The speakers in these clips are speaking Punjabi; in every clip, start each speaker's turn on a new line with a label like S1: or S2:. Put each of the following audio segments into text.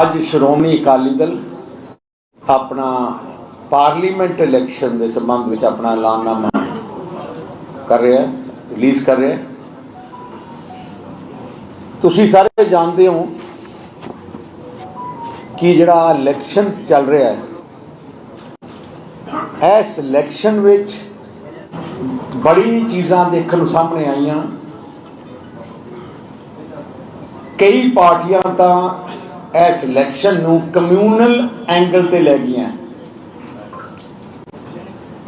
S1: ਅੱਜ ਸ਼੍ਰੋਮਣੀ ਅਕਾਲੀ ਦਲ ਆਪਣਾ ਪਾਰਲੀਮੈਂਟ ਇਲੈਕਸ਼ਨ ਦੇ ਸੰਬੰਧ ਵਿੱਚ ਆਪਣਾ ਐਲਾਨਨਾਮਾ ਕਰ ਰਿਹਾ ਹੈ, ਰਿਲੀਜ਼ ਕਰ ਰਿਹਾ ਹੈ। ਤੁਸੀਂ ਸਾਰੇ ਜਾਣਦੇ ਹੋ ਕਿ ਜਿਹੜਾ ਇਲੈਕਸ਼ਨ ਚੱਲ ਰਿਹਾ ਹੈ, ਇਸ ਇਲੈਕਸ਼ਨ ਵਿੱਚ ਬੜੀ ਚੀਜ਼ਾਂ ਦੇਖਣ ਨੂੰ ਸਾਹਮਣੇ ਆਈਆਂ। ਕਈ ਪਾਰਟੀਆਂ ਤਾਂ ਇਸ ਇਲੈਕਸ਼ਨ ਨੂੰ ਕਮਿਊਨਲ ਐਂਗਲ ਤੇ ਲੈ ਗਈਆਂ।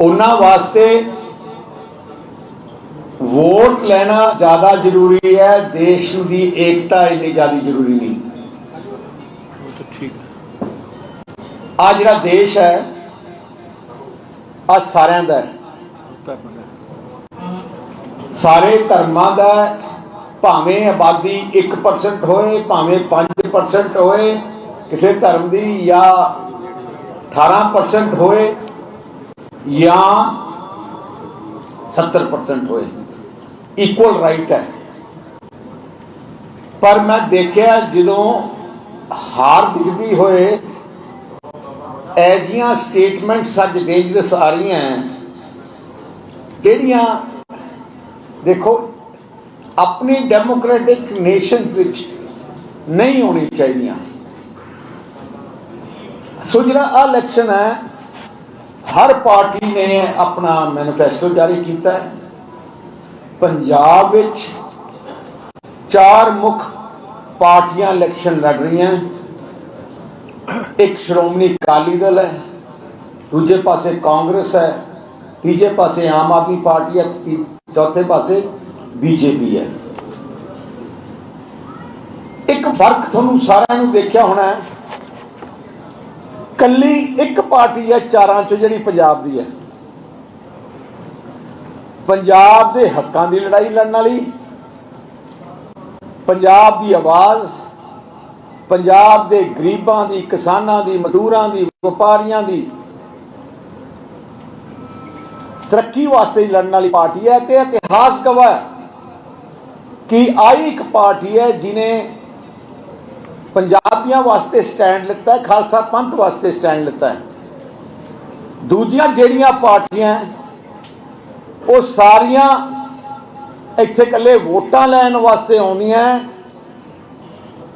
S1: ਉਹਨਾਂ ਵਾਸਤੇ ਵੋਟ ਲੈਣਾ ਜ਼ਿਆਦਾ ਜ਼ਰੂਰੀ ਹੈ, ਦੇਸ਼ ਦੀ ਏਕਤਾ ਇੰਨੀ ਜ਼ਿਆਦਾ ਜ਼ਰੂਰੀ ਨਹੀਂ। ਆ ਜਿਹੜਾ ਦੇਸ਼ ਹੈ ਆ ਸਾਰਿਆਂ ਦਾ ਸਾਰੇ ਧਰਮਾਂ ਦਾ ਭਾਵੇਂ ਆਬਾਦੀ 1% ਹੋਏ, ਭਾਵੇਂ 5% ਹੋਏ, ਕਿਸੇ ਧਰਮ ਦੀ ਜਾਂ 18% ਹੋਏ ਜਾਂ 70% ਹੋਏ। ਇਕੁਅਲ ਰਾਈਟ ਹੈ। ਪਰ ਮੈਂ ਦੇਖਿਆ ਜਦੋਂ ਹਾਰ ਦਿਖਦੀ ਹੋਏ ਐਜੀਆਂ ਸਟੇਟਮੈਂਟਸ ਅੱਜ ਡੇਂਜਰਸ ਆ ਰਹੀਆਂ ਜਿਹੜੀਆਂ ਦੇਖੋ ਆਪਣੀ ਡੈਮੋਕ੍ਰੈਟਿਕ ਨੇਸ਼ਨ ਵਿੱਚ ਨਹੀਂ ਹੋਣੀ ਚਾਹੀਦੀਆਂ। ਸੋ ਜਿਹੜਾ ਆ ਇਲੈਕਸ਼ਨ ਹੈ, ਹਰ ਪਾਰਟੀ ਨੇ ਆਪਣਾ ਮੈਨੀਫੈਸਟੋ ਜਾਰੀ ਕੀਤਾ ਹੈ। ਪੰਜਾਬ ਵਿੱਚ ਚਾਰ ਮੁੱਖ ਪਾਰਟੀਆਂ ਇਲੈਕਸ਼ਨ ਲੜ ਰਹੀਆਂ ਇੱਕ ਸ਼੍ਰੋਮਣੀ ਅਕਾਲੀ ਦਲ ਹੈ, ਦੂਜੇ ਪਾਸੇ ਕਾਂਗਰਸ ਹੈ, ਤੀਜੇ ਪਾਸੇ ਆਮ ਆਦਮੀ ਪਾਰਟੀ ਹੈ ਚੌਥੇ ਪਾਸੇ ਬੀਜੇਪੀ ਹੈ। ਇੱਕ ਫ਼ਰਕ ਤੁਹਾਨੂੰ ਸਾਰਿਆਂ ਨੂੰ ਦੇਖਿਆ ਹੋਣਾ ਹੈ। ਕੱਲੀ ਇੱਕ ਪਾਰਟੀ ਹੈ, ਚਾਰਾਂ ਚੋਂ ਜਿਹੜੀ ਪੰਜਾਬ ਦੀ ਹੈ। ਪੰਜਾਬ ਦੇ ਹੱਕਾਂ ਦੀ ਲੜਾਈ ਲੜਨ ਵਾਲੀ, ਪੰਜਾਬ ਦੀ ਆਵਾਜ਼, ਪੰਜਾਬ ਦੇ ਗਰੀਬਾਂ ਦੀ, ਕਿਸਾਨਾਂ ਦੀ, ਮਜ਼ਦੂਰਾਂ ਦੀ, ਵਪਾਰੀਆਂ ਦੀ, ਤਰੱਕੀ ਵਾਸਤੇ ਲੜਨ ਵਾਲੀ ਪਾਰਟੀ ਹੈ ਤੇ ਇਤਿਹਾਸ ਗਵਾਹ ਹੈ। ਕਿ ਆਈ ਇੱਕ ਪਾਰਟੀ ਹੈ ਜਿਨੇ ਪੰਜਾਬੀਆਂ ਵਾਸਤੇ ਸਟੈਂਡ ਲਿੱਤਾ ਹੈ, ਖਾਲਸਾ ਪੰਥ ਵਾਸਤੇ ਸਟੈਂਡ ਲਿੱਤਾ ਹੈ। ਦੂਜੀਆਂ ਜਿਹੜੀਆਂ ਪਾਰਟੀਆਂ ਉਹ ਸਾਰੀਆਂ ਇੱਥੇ ਇਕੱਲੇ ਵੋਟਾਂ ਲੈਣ ਵਾਸਤੇ ਆਉਂਦੀਆਂ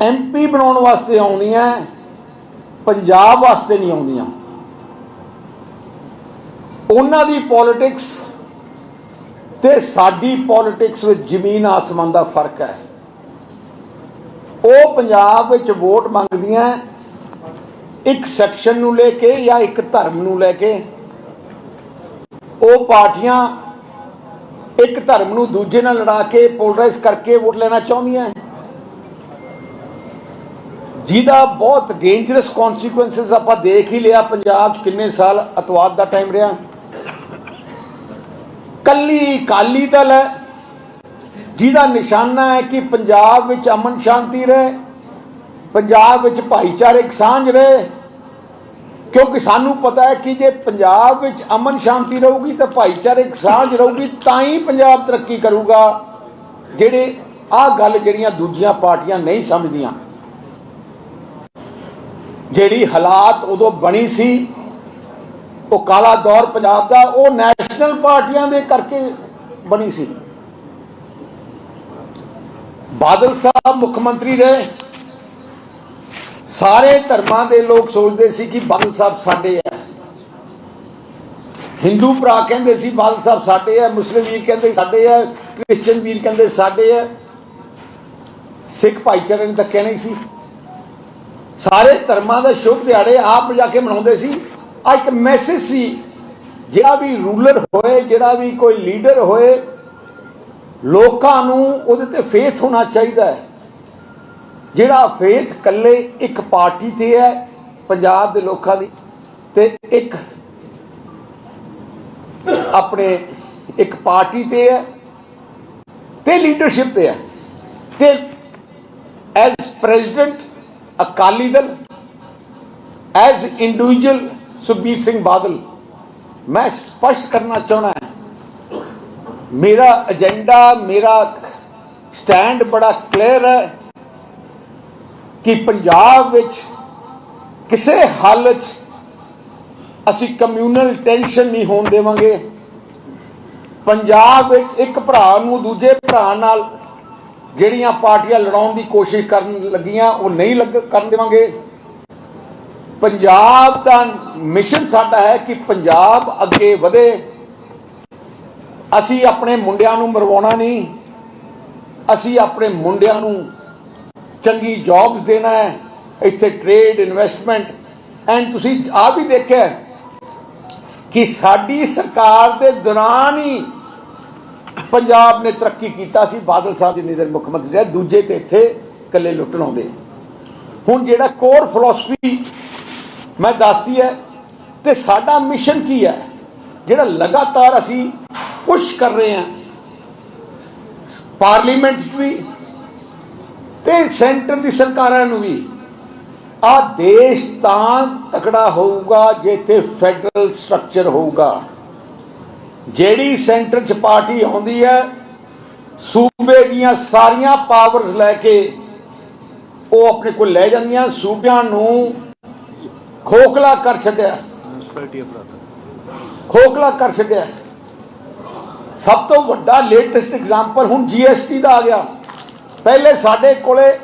S1: ਐਮਪੀ ਬਣਾਉਣ ਵਾਸਤੇ ਆਉਂਦੀਆਂ ਪੰਜਾਬ ਵਾਸਤੇ ਨਹੀਂ ਆਉਂਦੀਆਂ। ਉਹਨਾਂ ਦੀ ਪੋਲਿਟਿਕਸ ਤੇ ਸਾਡੀ ਪੋਲਿਟਿਕਸ ਵਿੱਚ ਜ਼ਮੀਨ ਆਸਮਾਨ ਦਾ ਫ਼ਰਕ ਹੈ। ਉਹ ਪੰਜਾਬ ਵਿੱਚ ਵੋਟ ਮੰਗਦੀਆਂ ਇੱਕ ਸੈਕਸ਼ਨ ਨੂੰ ਲੈ ਕੇ ਜਾਂ ਇੱਕ ਧਰਮ ਨੂੰ ਲੈ ਕੇ। ਉਹ ਪਾਰਟੀਆਂ ਇੱਕ ਧਰਮ ਨੂੰ ਦੂਜੇ ਨਾਲ ਲੜਾ ਕੇ ਪੋਲਰਾਈਜ਼ ਕਰਕੇ ਵੋਟ ਲੈਣਾ ਚਾਹੁੰਦੀਆਂ ਜਿਹਦਾ ਬਹੁਤ ਡੇਂਜਰਸ ਕਨਸੀਕੁਐਂਸਸ ਆਪਾਂ ਦੇਖ ਹੀ ਲਿਆ ਪੰਜਾਬ 'ਚ ਕਿੰਨੇ ਸਾਲ ਅਤਵਾਦ ਦਾ ਟਾਈਮ ਰਿਹਾ। ਕੱਲੀ ਕਾਲੀ ਦਲ ਹੈ, ਜਿਹਦਾ ਨਿਸ਼ਾਨਾ ਹੈ ਕਿ ਪੰਜਾਬ ਵਿੱਚ ਅਮਨ ਸ਼ਾਂਤੀ ਰਹੇ, ਪੰਜਾਬ ਵਿੱਚ ਭਾਈਚਾਰਕ ਸਾਂਝ ਰਹੇ। ਕਿਉਂਕਿ ਸਾਨੂੰ ਪਤਾ ਹੈ ਕਿ ਜੇ ਪੰਜਾਬ ਵਿੱਚ ਅਮਨ ਸ਼ਾਂਤੀ ਰਹੂਗੀ ਤਾਂ ਭਾਈਚਾਰਕ ਸਾਂਝ ਰਹੂਗੀ, ਤਾਂ ਹੀ ਪੰਜਾਬ ਤਰੱਕੀ ਕਰੂਗਾ। ਜਿਹੜੇ ਆਹ ਗੱਲ ਜਿਹੜੀਆਂ ਦੂਜੀਆਂ ਪਾਰਟੀਆਂ ਨਹੀਂ ਸਮਝਦੀਆਂ, ਜਿਹੜੀ ਹਾਲਾਤ ਉਦੋਂ ਬਣੀ ਸੀ ਉਹ ਕਾਲਾ ਦੌਰ ਪੰਜਾਬ ਦਾ, ਉਹ ਨੈਸ਼ਨਲ ਪਾਰਟੀਆਂ ਦੇ ਕਰਕੇ ਬਣੀ ਸੀ। ਬਾਦਲ ਸਾਹਿਬ ਮੁੱਖ ਮੰਤਰੀ ਰਹੇ। ਸਾਰੇ ਧਰਮਾਂ ਦੇ ਲੋਕ ਸੋਚਦੇ ਸੀ ਕਿ ਬਾਦਲ ਸਾਹਿਬ ਸਾਡੇ ਹੈ ਹਿੰਦੂ ਭਰਾ ਕਹਿੰਦੇ ਸੀ, ਬਾਦਲ ਸਾਹਿਬ ਸਾਡੇ ਹੈ ਮੁਸਲਿਮ ਵੀਰ ਕਹਿੰਦੇ ਸਾਡੇ ਹੈ ਕ੍ਰਿਸਚੀਅਨ ਵੀਰ ਕਹਿੰਦੇ ਸਾਡੇ ਹੈ ਸਿੱਖ ਭਾਈਚਾਰੇ ਨੇ ਤਾਂ ਕਹਿਣਾ ਹੀ ਸੀ। ਸਾਰੇ ਧਰਮਾਂ ਦਾ ਸ਼ੁਭ ਦਿਹਾੜੇ ਆਪ ਜਾ ਕੇ ਮਨਾਉਂਦੇ ਸੀ। ਆ ਇੱਕ ਮੈਸੇਜ ਸੀ, ਜਿਹੜਾ ਵੀ ਰੂਲਰ ਹੋਏ, ਜਿਹੜਾ ਵੀ ਕੋਈ ਲੀਡਰ ਹੋਏ, ਲੋਕਾਂ ਨੂੰ ਉਹਦੇ ਤੇ ਫੇਥ ਹੋਣਾ ਚਾਹੀਦਾ ਹੈ। ਜਿਹੜਾ ਫੇਥ ਕੱਲੇ ਇੱਕ ਪਾਰਟੀ ਤੇ ਹੈ, ਪੰਜਾਬ ਦੇ ਲੋਕਾਂ ਦੀ, ਤੇ ਇੱਕ ਆਪਣੇ ਇੱਕ ਪਾਰਟੀ ਤੇ ਹੈ, ਤੇ ਲੀਡਰਸ਼ਿਪ ਤੇ ਹੈ। ਤੇ as president Akali Dal, as individual Sukhbir Singh Badal, ਮੈਂ ਸਪਸ਼ਟ ਕਰਨਾ ਚਾਹਣਾ ਹੈ, ਮੇਰਾ ਏਜੰਡਾ ਮੇਰਾ ਸਟੈਂਡ ਬੜਾ ਕਲੀਅਰ ਹੈ ਕਿ ਪੰਜਾਬ ਵਿੱਚ ਕਿਸੇ ਹਾਲਤ 'ਚ ਅਸੀਂ ਕਮਿਊਨਲ ਟੈਨਸ਼ਨ ਨਹੀਂ ਹੋਣ ਦੇਵਾਂਗੇ। ਪੰਜਾਬ ਵਿੱਚ ਇੱਕ ਭਰਾ ਨੂੰ ਦੂਜੇ ਭਰਾ ਨਾਲ ਜਿਹੜੀਆਂ ਪਾਰਟੀਆਂ ਲੜਾਉਣ ਦੀ ਕੋਸ਼ਿਸ਼ ਕਰਨ ਲੱਗੀਆਂ, ਉਹ ਨਹੀਂ ਲੱਗ, ਕਰਨ ਦੇਵਾਂਗੇ। ਪੰਜਾਬ ਦਾ ਮਿਸ਼ਨ ਸਾਡਾ ਹੈ ਕਿ ਪੰਜਾਬ ਅੱਗੇ ਵਧੇ। ਅਸੀਂ ਆਪਣੇ ਮੁੰਡਿਆਂ ਨੂੰ ਮਰਵਾਉਣਾ ਨਹੀਂ। ਅਸੀਂ ਆਪਣੇ ਮੁੰਡਿਆਂ ਨੂੰ ਚੰਗੀ ਜੌਬਸ ਦੇਣਾ ਹੈ। ਇੱਥੇ ਟ੍ਰੇਡ ਇਨਵੈਸਟਮੈਂਟ ਐਂਡ ਤੁਸੀਂ ਆ ਵੀ ਦੇਖਿਆ ਕਿ ਸਾਡੀ ਸਰਕਾਰ ਦੇ ਦੌਰਾਨ ਹੀ ਪੰਜਾਬ ਨੇ ਤਰੱਕੀ ਕੀਤਾ ਸੀ। ਬਾਦਲ ਸਾਹਿਬ ਜਿੰਨੀ ਦੇਰ ਮੁੱਖ ਮੰਤਰੀ ਰਹੇ, ਦੂਜੇ ਤੇ ਇੱਥੇ ਇਕੱਲੇ ਲੁੱਟਣ ਆਉਂਦੇ ਹੁਣ ਜਿਹੜਾ ਕੋਰ ਫਿਲਾਸਫੀ ਮੈਂ ਦੱਸਦੀ ਹੈ ਤੇ ਸਾਡਾ ਮਿਸ਼ਨ ਕੀ ਹੈ ਜਿਹੜਾ ਲਗਾਤਾਰ ਅਸੀਂ ਪੁਸ਼ ਕਰ ਰਹੇ ਹਾਂ ਪਾਰਲੀਮੈਂਟ 'ਚ ਵੀ ਤੇ ਸੈਂਟਰ ਦੀ ਸਰਕਾਰਾਂ ਨੂੰ ਵੀ, ਆ ਦੇਸ਼ ਤਾਂ ਤਕੜਾ ਹੋਊਗਾ ਜੇ ਤੇ ਫੈਡਰਲ ਸਟਰਕਚਰ ਹੋਊਗਾ। ਜਿਹੜੀ ਸੈਂਟਰ 'ਚ ਪਾਰਟੀ ਆਉਂਦੀ ਹੈ ਸੂਬੇ ਦੀਆਂ ਸਾਰੀਆਂ ਪਾਵਰਸ ਲੈ ਕੇ ਉਹ ਆਪਣੇ ਕੋਲ ਲੈ ਜਾਂਦੀਆਂ, ਸੂਬਿਆਂ ਨੂੰ ਖੋਖਲਾ ਕਰ ਛੱਡਿਆ। ਖੋਖਲਾ ਕਰ ਛੱਡਿਆ। ਸਭ ਤੋਂ ਵੱਡਾ ਲੇਟੈਸਟ ਐਗਜ਼ਾਮਪਲ ਹੁਣ ਜੀਐਸਟੀ ਦਾ ਆ ਗਿਆ। ਪਹਿਲੇ ਸਾਡੇ ਕੋਲੇ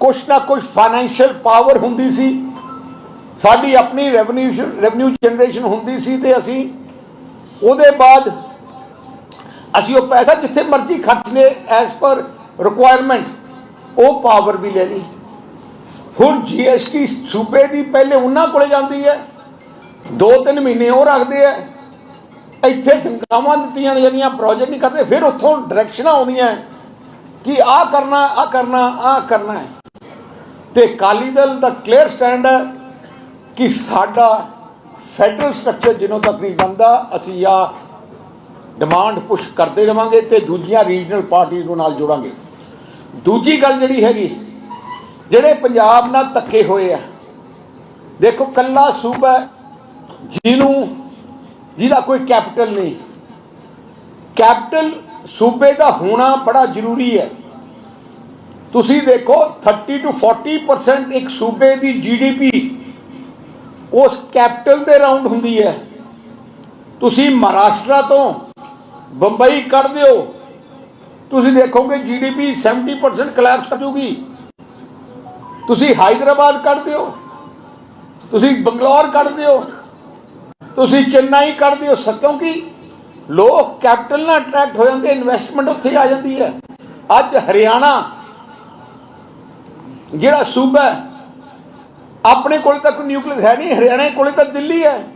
S1: ਕੁਛ ਨਾ ਕੁਛ ਫਾਈਨੈਂਸ਼ੀਅਲ ਪਾਵਰ ਹੁੰਦੀ ਸੀ। ਸਾਡੀ ਆਪਣੀ ਰੈਵਨਿਊ ਰੈਵਨਿਊ ਜਨਰੇਸ਼ਨ ਹੁੰਦੀ ਸੀ ਤੇ ਅਸੀਂ ਉਹਦੇ ਬਾਅਦ ਅਸੀਂ ਉਹ ਪੈਸਾ ਜਿੱਥੇ ਮਰਜ਼ੀ ਖਰਚਨੇ ਐਸ ਪਰ ਰਿਕੁਆਇਰਮੈਂਟ ਉਹ ਪਾਵਰ ਵੀ ਲੈ ਲਈ ਹੁਣ ਜੀਐਸਟੀ ਸੂਬੇ ਦੀ ਪਹਿਲੇ ਉਹਨਾਂ ਕੋਲੇ ਜਾਂਦੀ ਹੈ। ਦੋ ਤਿੰਨ ਮਹੀਨੇ ਉਹ ਰੱਖਦੇ ਆ ਇੱਥੇ ਤਨਖਾਹਾਂ ਦਿੱਤੀਆਂ ਜਾਂਦੀਆਂ ਪ੍ਰੋਜੈਕਟ ਨਹੀਂ ਕਰਦੇ, ਫਿਰ ਉੱਥੋਂ ਡਾਇਰੈਕਸ਼ਨਾਂ ਆਉਂਦੀਆਂ ਕਿ ਆਹ ਕਰਨਾ ਆਹ ਕਰਨਾ ਆਹ ਕਰਨਾ ਹੈ। ਤੇ ਕਾਲੀ ਦਲ ਦਾ ਕਲੀਅਰ ਸਟੈਂਡ ਹੈ ਕਿ ਸਾਡਾ ਫੈਡਰਲ ਸਟਰਕਚਰ ਜਿਨੋਂ ਤੱਕ ਨਹੀਂ ਬਣਦਾ, ਅਸੀਂ ਆ ਡਿਮਾਂਡ ਪੁਸ਼ ਕਰਦੇ ਰਵਾਂਗੇ ਤੇ ਦੂਜੀਆਂ ਰੀਜਨਲ ਪਾਰਟੀਆਂ ਨੂੰ ਨਾਲ ਜੋੜਾਂਗੇ। ਦੂਜੀ ਗੱਲ ਜਿਹੜੀ ਹੈਗੀ ਜਿਹੜੇ ਪੰਜਾਬ ਨਾਲ ਧੱਕੇ ਹੋਏ ਆ। ਦੇਖੋ, ਕੱਲਾ ਸੂਬਾ ਜਿਹਨੂੰ, ਜਿਹਦਾ ਕੋਈ ਕੈਪੀਟਲ ਨਹੀਂ। ਕੈਪੀਟਲ ਸੂਬੇ ਦਾ ਹੋਣਾ ਬੜਾ ਜ਼ਰੂਰੀ ਹੈ। ਤੁਸੀਂ ਦੇਖੋ 30 ਤੋਂ 40% ਇੱਕ ਸੂਬੇ ਦੀ ਜੀਡੀਪੀ ਉਸ ਕੈਪੀਟਲ ਦੇ ਰਾਉਂਡ ਹੁੰਦੀ ਹੈ। ਤੁਸੀਂ ਮਹਾਰਾਸ਼ਟਰ ਤੋਂ ਬੰਬਈ ਕੱਢ ਦਿਓ। ਤੁਸੀਂ ਦੇਖੋਗੇ ਜੀਡੀਪੀ 70% ਕਲੈਪਸ ਕਰ ਜੂਗੀ। ਤੁਸੀਂ ਹਾਈਦਰਾਬਾਦ ਕੱਢ ਦਿਓ ਤੁਸੀਂ ਬੰਗਲੌਰ ਕੱਢ ਦਿਓ ਤੁਸੀਂ ਚੇਨਈ ਕੱਢ ਦਿਓ ਸ- ਕਿਉਂਕਿ ਲੋਕ ਕੈਪੀਟਲ ਨਾਲ ਅਟਰੈਕਟ ਹੋ ਜਾਂਦੇ, ਇਨਵੈਸਟਮੈਂਟ ਉੱਥੇ ਆ ਜਾਂਦੀ ਹੈ। ਅੱਜ ਹਰਿਆਣਾ, ਜਿਹੜਾ ਸੂਬਾ ਆਪਣੇ ਕੋਲ ਤਾਂ ਕੋਈ ਨਿਊਕਲੀਅਸ ਹੈ ਨਹੀਂ, ਹਰਿਆਣਾ ਕੋਲੇ ਤਾਂ ਦਿੱਲੀ ਹੈ।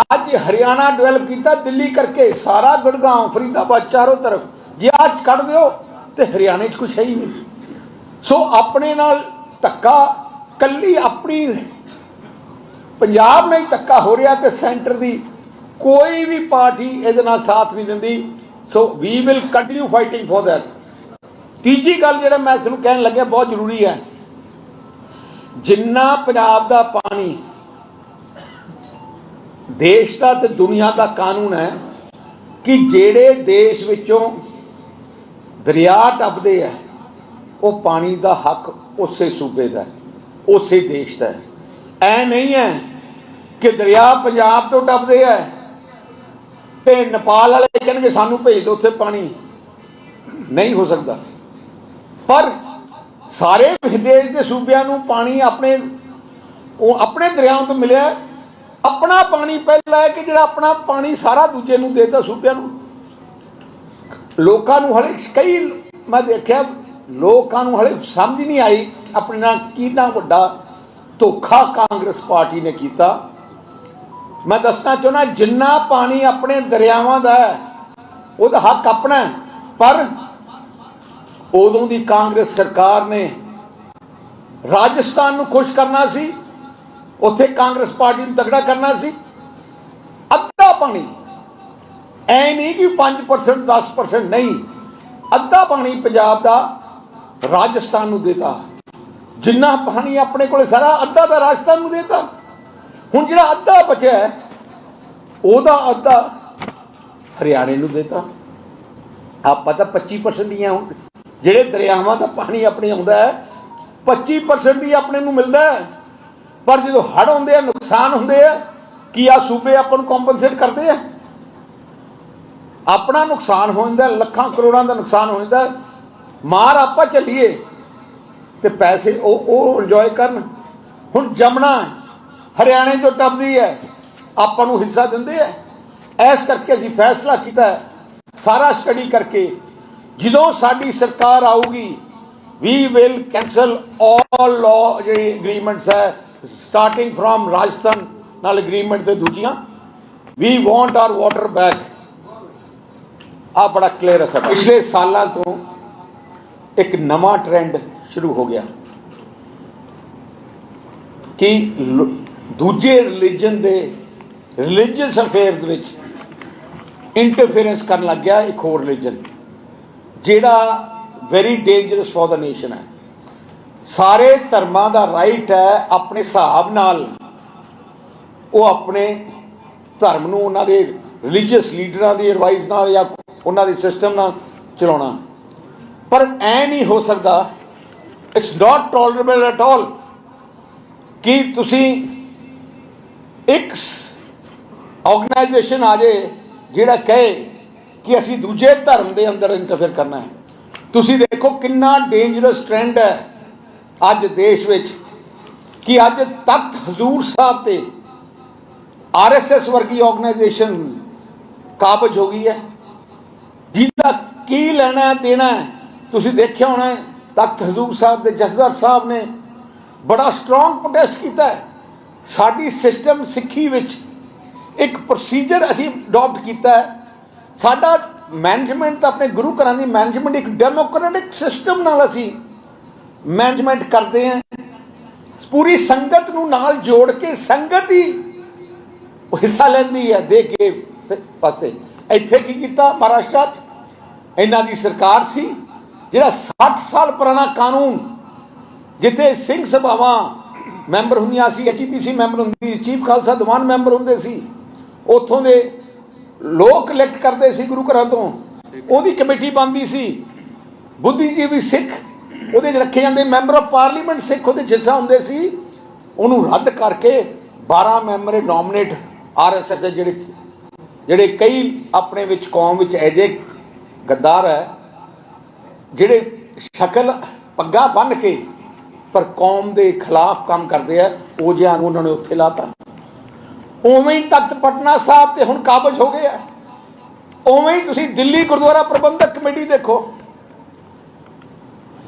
S1: ਅੱਜ ਹਰਿਆਣਾ ਡਿਵੈਲਪ ਕੀਤਾ, ਦਿੱਲੀ ਕਰਕੇ ਸਾਰਾ ਗੁੜਗਾਉਂ ਫਰੀਦਾਬਾਦ ਚਾਰੋਂ ਤਰਫ। ਜੇ ਅੱਜ ਕੱਢ ਦਿਓ, ਤੇ ਹਰਿਆਣੇ 'ਚ ਕੁਝ ਹੈ ਹੀ ਨਹੀਂ। ਸੋ ਆਪਣੇ ਨਾਲ ਧੱਕਾ, ਕੱਲੀ ਆਪਣੀ ਪੰਜਾਬ ਨਾਲ ਧੱਕਾ ਹੋ ਰਿਹਾ ਤੇ ਸੈਂਟਰ ਦੀ ਕੋਈ ਵੀ ਪਾਰਟੀ ਇਹਦੇ ਨਾਲ ਸਾਥ ਨਹੀਂ ਦਿੰਦੀ। So we will continue fighting for that ਤੀਜੀ ਗੱਲ ਜਿਹੜਾ ਮੈਂ ਤੁਹਾਨੂੰ ਕਹਿਣ ਲੱਗਿਆ ਬਹੁਤ ਜ਼ਰੂਰੀ ਹੈ। ਜਿੰਨਾ ਪੰਜਾਬ ਦਾ ਪਾਣੀ ਦੇਸ਼ ਦਾ ਤੇ ਦੁਨੀਆ ਦਾ ਕਾਨੂੰਨ ਹੈ ਕਿ ਜਿਹੜੇ ਦੇਸ਼ ਵਿੱਚੋਂ ਦਰਿਆ ਟੱਪਦੇ ਆ ਉਹ ਪਾਣੀ ਦਾ ਹੱਕ ਉਸੇ ਸੂਬੇ ਦਾ ਉਸੇ ਦੇਸ਼ ਦਾ ਹੈ। ਐ ਨਹੀਂ ਹੈ ਕਿ ਦਰਿਆ ਪੰਜਾਬ ਤੋਂ ਡੱਬਦੇ ਆ ਤੇ ਨੇਪਾਲ ਵਾਲੇ ਕਹਿਣਗੇ ਸਾਨੂੰ ਭੇਜ ਦਿਓ ਉੱਥੇ ਪਾਣੀ। ਨਹੀਂ ਹੋ ਸਕਦਾ। ਪਰ ਸਾਰੇ ਦੇਸ਼ ਦੇ ਸੂਬਿਆਂ ਨੂੰ ਪਾਣੀ ਆਪਣੇ, ਉਹ ਆਪਣੇ ਦਰਿਆਵਾਂ ਤੋਂ ਮਿਲਿਆ ਆਪਣਾ ਪਾਣੀ ਪਹਿਲਾ ਹੈ ਕਿ ਜਿਹੜਾ ਆਪਣਾ ਪਾਣੀ ਸਾਰਾ ਦੂਜੇ ਨੂੰ ਦੇਤਾ ਸੂਬਿਆਂ ਨੂੰ। ਲੋਕਾਂ ਨੂੰ ਹਲੇ ਕਈ ਮੈਂ ਦੇਖਿਆ ਲੋਕਾਂ ਨੂੰ ਹਲੇ ਸਮਝ ਨਹੀਂ ਆਈ ਆਪਣੇ ਨਾਲ ਕਿੰਨਾ ਵੱਡਾ ਧੋਖਾ ਕਾਂਗਰਸ ਪਾਰਟੀ ਨੇ ਕੀਤਾ। ਮੈਂ ਦੱਸਣਾ ਚਾਹੁੰਦਾ, ਜਿੰਨਾ ਪਾਣੀ ਆਪਣੇ ਦਰਿਆਵਾਂ ਦਾ ਹੈ, ਉਹਦਾ ਹੱਕ ਆਪਣਾ ਪਰ ਉਦੋਂ ਦੀ ਕਾਂਗਰਸ ਸਰਕਾਰ ਨੇ ਰਾਜਸਥਾਨ ਨੂੰ ਖੁਸ਼ ਕਰਨਾ ਸੀ, ਉੱਥੇ ਕਾਂਗਰਸ ਪਾਰਟੀ ਨੂੰ ਤਗੜਾ ਕਰਨਾ ਸੀ। ਅੱਧਾ ਪਾਣੀ, ਐ ਨਹੀਂ ਕਿ 5% 10% ਨਹੀਂ, ਅੱਧਾ ਪਾਣੀ ਪੰਜਾਬ ਦਾ ਰਾਜਸਥਾਨ ਨੂੰ ਦੇਤਾ। ਜਿੰਨਾ ਪਾਣੀ ਆਪਣੇ ਕੋਲੇ ਸਾਰਾ ਅੱਧਾ ਤਾਂ ਰਾਜਸਥਾਨ ਨੂੰ ਦੇਤਾ। ਹੁਣ ਜਿਹੜਾ ਅੱਧਾ ਬਚਿਆ ਉਹਦਾ ਅੱਧਾ ਹਰਿਆਣੇ ਨੂੰ ਦੇਤਾ। ਆਪਾਂ ਤਾਂ 25% ਹੀ ਜਿਹੜੇ ਦਰਿਆਵਾਂ ਦਾ ਪਾਣੀ ਆਪਣੇ ਆਉਂਦਾ ਹੈ 25% ਹੀ ਆਪਣੇ ਨੂੰ ਮਿਲਦਾ ਹੈ। ਪਰ ਜਦੋਂ ਹੜ ਆਉਂਦੇ ਆ, ਨੁਕਸਾਨ ਹੁੰਦੇ ਆ, ਕੀ ਆ ਸੂਬੇ ਆਪਾਂ ਨੂੰ ਕੰਪਨਸੇਟ ਕਰਦੇ ਆ? ਆਪਣਾ ਨੁਕਸਾਨ ਹੋ ਜਾਂਦਾ, ਲੱਖਾਂ ਕਰੋੜਾਂ ਦਾ ਨੁਕਸਾਨ ਹੋ ਜਾਂਦਾ। ਮਾਰ ਆਪਾਂ ਚੱਲੀਏ ਤੇ ਪੈਸੇ ਉਹ ਉਹ ਇੰਜੋਏ ਕਰਨ। ਹੁਣ ਜਮਨਾ ਹਰਿਆਣੇ ਤੋਂ ਟੱਪਦੀ ਹੈ, ਆਪਾਂ ਨੂੰ ਹਿੱਸਾ ਦਿੰਦੇ ਆ ਐਸ ਕਰਕੇ ਅਸੀਂ ਫੈਸਲਾ ਕੀਤਾ ਸਾਰਾ ਸਟੱਡੀ ਕਰਕੇ, ਜਦੋਂ ਸਾਡੀ ਸਰਕਾਰ ਆਊਗੀ we will cancel all law ਜਿਹੜੀ ਐਗਰੀਮੈਂਟਸ ਹੈ ਸਟਾਰਟਿੰਗ ਫਰਮ ਰਾਜਸਥਾਨ, ਨਾਲ ਐਗਰੀਮੈਂਟ ਤੇ ਦੂਜੀਆਂ। We want our water back ਆ ਬੜਾ ਕਲੀਅਰ ਹੈ ਪਿਛਲੇ ਸਾਲਾਂ ਤੋਂ ਇੱਕ ਨਵਾਂ ਟ੍ਰੈਂਡ ਸ਼ੁਰੂ ਹੋ ਗਿਆ। ਕਿ ਦੂਜੇ ਰਿਲੀਜਨ ਦੇ ਰਿਲੀਜੀਅਸ ਅਫੇਅਰ ਦੇ ਵਿੱਚ ਇੰਟਰਫੇਰੈਂਸ ਕਰਨ ਲੱਗ ਗਿਆ ਇੱਕ ਹੋਰ ਰਿਲੀਜਨ ਜਿਹੜਾ very dangerous for the nation ਹੈ। ਸਾਰੇ ਧਰਮਾਂ ਦਾ ਰਾਈਟ ਹੈ ਆਪਣੇ ਹਿਸਾਬ ਨਾਲ। ਉਹ ਆਪਣੇ ਧਰਮ ਨੂੰ ਉਹਨਾਂ ਦੇ ਰਿਲੀਜੀਅਸ ਲੀਡਰਾਂ ਦੀ ਐਡਵਾਈਸ ਨਾਲ ਜਾਂ ਉਹਨਾਂ ਦੇ ਸਿਸਟਮ ਨਾਲ ਚਲਾਉਣਾ। ਪਰ ਐ ਨਹੀਂ ਹੋ ਸਕਦਾ it's not tolerable at all ਕਿ ਤੁਸੀਂ ਇੱਕ ਆਰਗੇਨਾਈਜੇਸ਼ਨ ਆ ਜੇ ਜਿਹੜਾ ਕਹੇ ਕਿ ਅਸੀਂ ਦੂਜੇ ਧਰਮ ਦੇ ਅੰਦਰ ਇੰਟਰਫੇਅਰ ਕਰਨਾ ਹੈ। ਤੁਸੀਂ ਦੇਖੋ ਕਿੰਨਾ ਡੇਂਜਰਸ ਟ੍ਰੈਂਡ ਹੈ ਅੱਜ ਦੇਸ਼ ਵਿੱਚ ਕਿ ਅੱਜ ਤਖਤ ਹਜ਼ੂਰ ਸਾਹਿਬ ਤੇ ਆਰਐਸਐਸ ਵਰਗੀ ਆਰਗੇਨਾਈਜੇਸ਼ਨ ਕਾਬਜ ਹੋ ਗਈ ਹੈ। ਜਿਹਦਾ ਕੀ ਲੈਣਾ ਦੇਣਾ ਹੈ, ਤੁਸੀਂ ਦੇਖਿਆ ਹੋਣਾ ਤਖਤ ਹਜ਼ੂਰ ਸਾਹਿਬ ਦੇ ਜਥੇਦਾਰ ਸਾਹਿਬ ਨੇ ਬੜਾ ਸਟਰੋਂਗ ਪ੍ਰੋਟੈਸਟ ਕੀਤਾ ਹੈ। ਸਾਡੀ ਸਿਸਟਮ ਸਿੱਖੀ ਵਿੱਚ ਇੱਕ ਪ੍ਰੋਸੀਜਰ ਅਸੀਂ ਅਡਾਪਟ ਕੀਤਾ ਹੈ। ਸਾਡਾ ਮੈਨੇਜਮੈਂਟ ਆਪਣੇ ਗੁਰੂ ਘਰਾਂ ਦੀ ਮੈਨੇਜਮੈਂਟ ਇੱਕ ਡੈਮੋਕ੍ਰੈਟਿਕ ਸਿਸਟਮ ਨਾਲ ਅਸੀਂ ਮੈਨੇਜਮੈਂਟ ਕਰਦੇ ਹਾਂ। ਪੂਰੀ ਸੰਗਤ ਨੂੰ ਨਾਲ ਜੋੜ ਕੇ ਸੰਗਤ ਹੀ ਹਿੱਸਾ ਲੈਂਦੀ ਹੈ, ਦੇ ਕੇ ਵਾਸਤੇ। ਇੱਥੇ ਕੀ ਕੀਤਾ ਮਹਾਰਾਸ਼ਟਰ 'ਚ? ਇਹਨਾਂ ਦੀ ਸਰਕਾਰ ਸੀ। ਜਿਹੜਾ 60 ਸਾਲ ਪੁਰਾਣਾ ਕਾਨੂੰਨ ਜਿੱਥੇ ਸਿੰਘ ਸਭਾਵਾਂ ਮੈਂਬਰ ਹੁੰਦੀਆਂ ਸੀ, ਐਚਪੀਸੀ ਮੈਂਬਰ ਹੁੰਦੀ ਸੀ, ਚੀਫ ਖਾਲਸਾ ਦੀਵਾਨ ਮੈਂਬਰ ਹੁੰਦੇ ਸੀ, ਉੱਥੋਂ ਦੇ ਲੋਕ ਇਲੈਕਟ ਕਰਦੇ ਸੀ ਗੁਰੂ ਘਰਾਂ ਤੋਂ, ਉਹਦੀ ਕਮੇਟੀ ਬਣਦੀ ਸੀ। ਬੁੱਧੀਜੀਵੀ ਸਿੱਖ, ਉਹਦੇ 'ਚ ਰੱਖੇ ਜਾਂਦੇ ਮੈਂਬਰ ਆਫ ਪਾਰਲੀਮੈਂਟ ਸਿੱਖ ਉਹਦੇ 'ਚ ਹਿੱਸਾ ਹੁੰਦੇ ਸੀ, ਉਹਨੂੰ ਰੱਦ ਕਰਕੇ 12 ਮੈਂਬਰ ਨੋਮੀਨੇਟ ਆਰਐਸਐਸ ਦੇ ਜਿਹੜੇ ਜਿਹੜੇ ਕਈ ਆਪਣੇ ਵਿੱਚ ਕੌਮ ਵਿੱਚ ਐਜੇ ਗੱਦਾਰ ਹੈ ਜਿਹੜੇ ਸ਼ਕਲ ਪੱਗਾ ਬੰਨ ਕੇ ਪਰ ਕੌਮ ਦੇ ਖਿਲਾਫ ਕੰਮ ਕਰਦੇ ਆ, ਉਹ ਜਿਹਾ ਨੂੰ ਉਹਨਾਂ ਨੇ ਉੱਥੇ ਲਾਤਾ। ਉਵੇਂ ਹੀ ਤਖਤ ਪਟਨਾ ਸਾਹਿਬ ਤੇ ਹੁਣ ਕਾਬਜ ਹੋ ਗਏ ਆ। ਉਵੇਂ ਹੀ ਤੁਸੀਂ ਦਿੱਲੀ ਗੁਰਦੁਆਰਾ ਪ੍ਰਬੰਧਕ ਕਮੇਟੀ ਦੇਖੋ।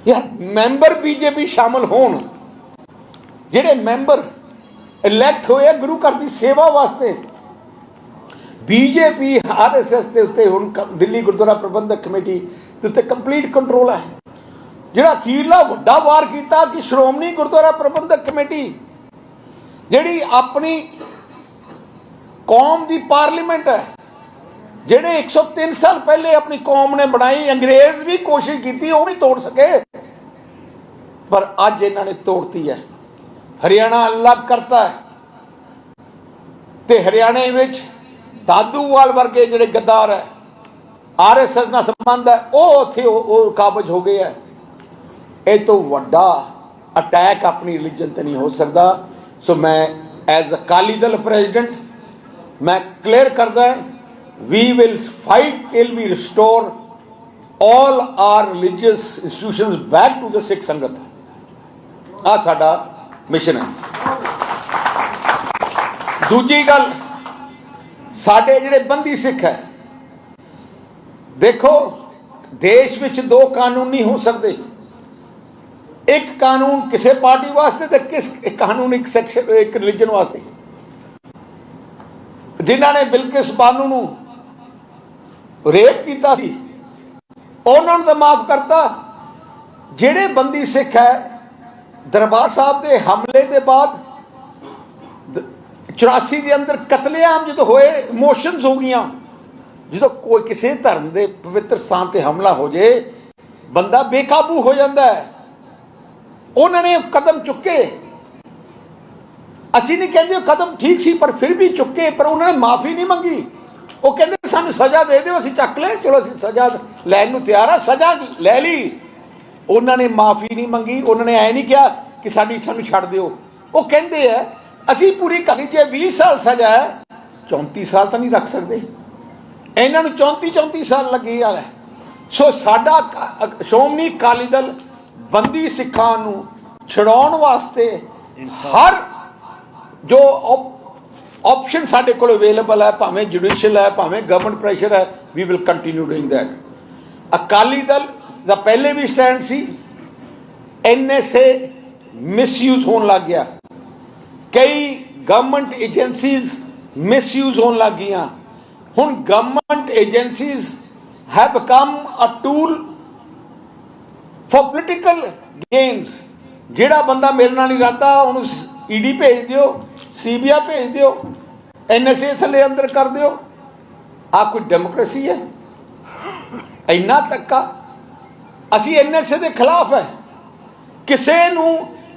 S1: ਯਾਰ ਮੈਂਬਰ ਬੀਜੇਪੀ ਸ਼ਾਮਲ ਹੋਣ, ਜਿਹੜੇ ਮੈਂਬਰ ਇਲੈਕਟ ਹੋਏ ਆ, ਗੁਰੂ ਘਰ ਦੀ ਸੇਵਾ ਵਾਸਤੇ, ਬੀਜੇਪੀ ਆਰਐਸਐਸ ਦੇ ਉੱਤੇ ਹੁਣ ਦਿੱਲੀ ਗੁਰਦੁਆਰਾ ਪ੍ਰਬੰਧਕ ਕਮੇਟੀ ਦੇ ਉੱਤੇ ਕੰਪਲੀਟ ਕੰਟਰੋਲ ਹੈ। ਜਿਹੜਾ ਅਖੀਰਲਾ ਵੱਡਾ ਵਾਰ ਕੀਤਾ ਕਿ ਸ਼੍ਰੋਮਣੀ ਗੁਰਦੁਆਰਾ ਪ੍ਰਬੰਧਕ ਕਮੇਟੀ, ਜਿਹੜੀ ਆਪਣੀ ਕੌਮ ਦੀ ਪਾਰਲੀਮੈਂਟ ਹੈ, ਜਿਹੜੇ 103 ਸਾਲ ਪਹਿਲੇ ਆਪਣੀ ਕੌਮ ਨੇ ਬਣਾਈ, ਅੰਗਰੇਜ਼ ਵੀ ਕੋਸ਼ਿਸ਼ ਕੀਤੀ, ਉਹ ਨਹੀਂ ਤੋੜ ਸਕੇ। ਪਰ ਅੱਜ ਇਹਨਾਂ ਨੇ ਤੋੜਤੀ ਹੈ। ਹਰਿਆਣਾ ਅਲੱਗ ਕਰਤਾ ਹੈ। ਤੇ ਹਰਿਆਣੇ ਵਿੱਚ ਦਾਦੂਵਾਲ ਵਰਗੇ ਜਿਹੜੇ ਗੱਦਾਰ ਹੈ ਆਰਐਸਐਸ ਨਾਲ ਸੰਬੰਧ ਹੈ, ਉਹ ਉੱਥੇ ਉਹ ਕਾਬਜ ਹੋ ਗਏ ਹੈ। ਇਹ ਤੋਂ ਵੱਡਾ ਅਟੈਕ ਆਪਣੀ ਰਿਲੀਜਨ ਤੇ ਨਹੀਂ ਹੋ ਸਕਦਾ। ਸੋ ਮੈਂ as a Akali Dal president, ਮੈਂ ਕਲੀਅਰ ਕਰਦਾ we will fight till we restore all our religious institutions back to the Sikh sangat ਆ ਸਾਡਾ ਮਿਸ਼ਨ ਹੈ। ਦੂਜੀ ਗੱਲ, ਸਾਡੇ ਜਿਹੜੇ ਬੰਦੀ ਸਿੱਖ ਹੈ ਦੇਖੋ, ਦੇਸ਼ ਵਿੱਚ ਦੋ ਕਾਨੂੰਨ ਨਹੀਂ ਹੋ ਸਕਦੇ। ਇੱਕ ਕਾਨੂੰਨ ਕਿਸੇ ਪਾਰਟੀ ਵਾਸਤੇ ਤੇ ਕਿਸ ਕਾਨੂੰਨ ਇੱਕ ਸੈਕਸ਼ਨ, ਇੱਕ ਰਿਲੀਜਨ ਵਾਸਤੇ। ਜਿਨ੍ਹਾਂ ਨੇ ਬਿਲਕਿਸ ਬਾਨੂ ਨੂੰ ਰੇਪ ਕੀਤਾ ਸੀ, ਉਹਨਾਂ ਨੂੰ ਤਾਂ ਮਾਫ ਕਰਤਾ। ਜਿਹੜੇ ਬੰਦੀ ਸਿੱਖ ਹੈ, ਦਰਬਾਰ ਸਾਹਿਬ ਦੇ ਹਮਲੇ ਦੇ ਬਾਅਦ ਦ- 84 ਦੇ ਅੰਦਰ ਕਤਲੇਆਮ ਜਦੋਂ ਹੋਏ ਇਮੋਸ਼ਨਸ ਹੋ ਗਈਆਂ। ਜਦੋਂ ਕੋਈ ਕਿਸੇ ਧਰਮ ਦੇ ਪਵਿੱਤਰ ਸਥਾਨ ਤੇ ਹਮਲਾ ਹੋ ਜੇ, ਬੰਦਾ ਬੇਕਾਬੂ ਹੋ ਜਾਂਦਾ ਹੈ। ਉਹਨਾਂ ਨੇ ਕਦਮ ਚੁੱਕੇ। ਅਸੀਂ ਨਹੀਂ ਕਹਿੰਦੇ ਉਹ ਕਦਮ ਠੀਕ ਸੀ, ਪਰ ਫਿਰ ਵੀ ਚੁੱਕੇ, ਪਰ ਉਹਨਾਂ ਨੇ ਮਾਫੀ ਨਹੀਂ ਮੰਗੀ। ਉਹ ਕਹਿੰਦੇ ਸਾਨੂੰ ਸਜ਼ਾ ਦੇ ਦਿਓ, ਅਸੀਂ ਚੱਕ ਲੈ ਚਲੋ ਅਸੀਂ ਸਜ਼ਾ ਲੈਣ ਨੂੰ ਤਿਆਰ ਆ, ਸਜ਼ਾ ਲੈ ਲਈ। ਉਹਨਾਂ ਨੇ ਮਾਫੀ ਨਹੀਂ ਮੰਗੀ, ਉਹਨਾਂ ਨੇ ਐ ਨਹੀਂ ਕਿਹਾ ਕਿ ਸਾਡੀ ਸਾਨੂੰ ਛੱਡ ਦਿਓ। ਉਹ ਕਹਿੰਦੇ ਆ, ਅਸੀਂ ਪੂਰੀ ਕਹਾਣੀ ਜੇ 20 ਸਾਲ ਸਜ਼ਾ ਹੈ 34 ਸਾਲ ਤਾਂ ਨਹੀਂ ਰੱਖ ਸਕਦੇ। ਇਹਨਾਂ ਨੂੰ 34 34 ਸਾਲ ਲੱਗੇ ਯਾਰ ਸੋ ਸਾਡਾ ਕ- ਸ਼੍ਰੋਮਣੀ ਅਕਾਲੀ ਦਲ ਬੰਦੀ ਸਿੱਖਾਂ ਨੂੰ ਛਡਾਉਣ ਵਾਸਤੇ ਹਰ ਜੋ ਆਪਸ਼ਨ ਸਾਡੇ ਕੋਲ ਅਵੇਲੇਬਲ ਹੈ, ਭਾਵੇਂ ਜੁਡੀਸ਼ੀਅਲ ਹੈ, ਭਾਵੇਂ ਗਵਰਨਮੈਂਟ ਪ੍ਰੈਸ਼ਰ ਹੈ we will continue doing that Akali Dal ਦਾ ਪਹਿਲੇ ਵੀ ਸਟੈਂਡ ਸੀ ਐਨਐਸਏ ਮਿਸਯੂਜ਼ ਹੋਣ ਲੱਗ ਗਿਆ। ਕਈ ਗਵਰਨਮੈਂਟ ਏਜੰਸੀਜ਼ ਮਿਸਯੂਜ਼ ਹੋਣ ਲੱਗ ਗਈਆਂ। ਹੁਣ government agencies have become a tool for political games ਜਿਹੜਾ ਬੰਦਾ ਮੇਰੇ ਨਾਲ ਨਹੀਂ ਰਹਦਾ, ਉਹਨੂੰ ਈਡੀ ਭੇਜ ਦਿਓ ਸੀਬੀਆਈ ਭੇਜ ਦਿਓ ਐਨਐਸਏ ਥੱਲੇ ਅੰਦਰ ਕਰ ਦਿਓ। ਆ ਕੋਈ ਡੈਮੋਕ੍ਰੇਸੀ ਹੈ? ਇੰਨਾ ਤੱਕਾ ਅਸੀਂ ਐਨਐਸਏ ਦੇ ਖਿਲਾਫ ਹੈ। ਕਿਸੇ ਨੂੰ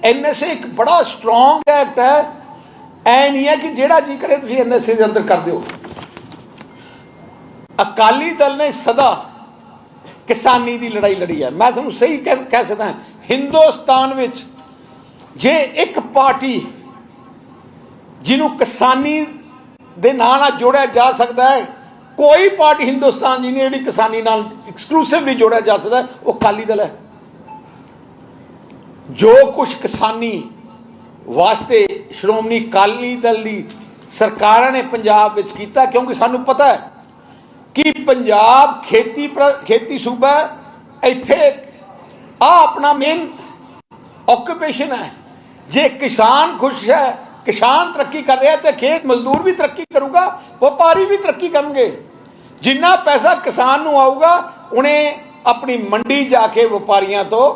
S1: ਐਨਐਸਏ ਇੱਕ ਬੜਾ ਸਟਰੋਂਗ ਐਕਟ ਹੈ। ਐ ਨਹੀਂ ਹੈ ਕਿ ਜਿਹੜਾ ਜੀ ਕਰੇ, ਤੁਸੀਂ ਐਨਐਸਏ ਦੇ ਅੰਦਰ ਕਰ ਦਿਓ। ਅਕਾਲੀ ਦਲ ਨੇ ਸਦਾ ਕਿਸਾਨੀ ਦੀ ਲੜਾਈ ਲੜੀ ਹੈ। ਮੈਂ ਤੁਹਾਨੂੰ ਸਹੀ ਕਹਿ ਕਹਿ ਸਕਦਾ ਹਿੰਦੁਸਤਾਨ ਵਿੱਚ ਜੇ ਇੱਕ ਪਾਰਟੀ ਜਿਹਨੂੰ ਕਿਸਾਨੀ ਦੇ ਨਾਂ ਨਾਲ ਜੋੜਿਆ ਜਾ ਸਕਦਾ ਹੈ, ਕੋਈ ਪਾਰਟੀ ਹਿੰਦੁਸਤਾਨ ਦੀ ਨਹੀਂ, ਜਿਹੜੀ ਕਿਸਾਨੀ ਨਾਲ ਐਕਸਕਲੂਸਿਵਲੀ ਜੋੜਿਆ ਜਾ ਸਕਦਾ ਉਹ ਅਕਾਲੀ ਦਲ ਹੈ। ਜੋ ਕੁਝ ਕਿਸਾਨੀ ਵਾਸਤੇ ਸ਼੍ਰੋਮਣੀ ਅਕਾਲੀ ਦਲ ਦੀ ਸਰਕਾਰਾਂ ਨੇ ਪੰਜਾਬ ਵਿੱਚ ਕੀਤਾ, ਕਿਉਂਕਿ ਸਾਨੂੰ ਪਤਾ ਹੈ ਕਿ ਪੰਜਾਬ ਖੇਤੀ ਖੇਤੀ ਸੂਬਾ ਇੱਥੇ ਆ ਆਪਣਾ ਮੇਨ ਆਕੂਪੇਸ਼ਨ ਹੈ। ਜੇ ਕਿਸਾਨ ਖੁਸ਼ ਹੈ, ਕਿਸਾਨ ਤਰੱਕੀ ਕਰ ਰਿਹਾ ਤੇ ਖੇਤ ਮਜ਼ਦੂਰ ਵੀ ਤਰੱਕੀ ਕਰੂਗਾ, ਵਪਾਰੀ ਵੀ ਤਰੱਕੀ ਕਰਨਗੇ। ਜਿੰਨਾ ਪੈਸਾ ਕਿਸਾਨ ਨੂੰ ਆਊਗਾ, ਉਹਨੇ ਆਪਣੀ ਮੰਡੀ ਜਾ ਕੇ ਵਪਾਰੀਆਂ ਤੋਂ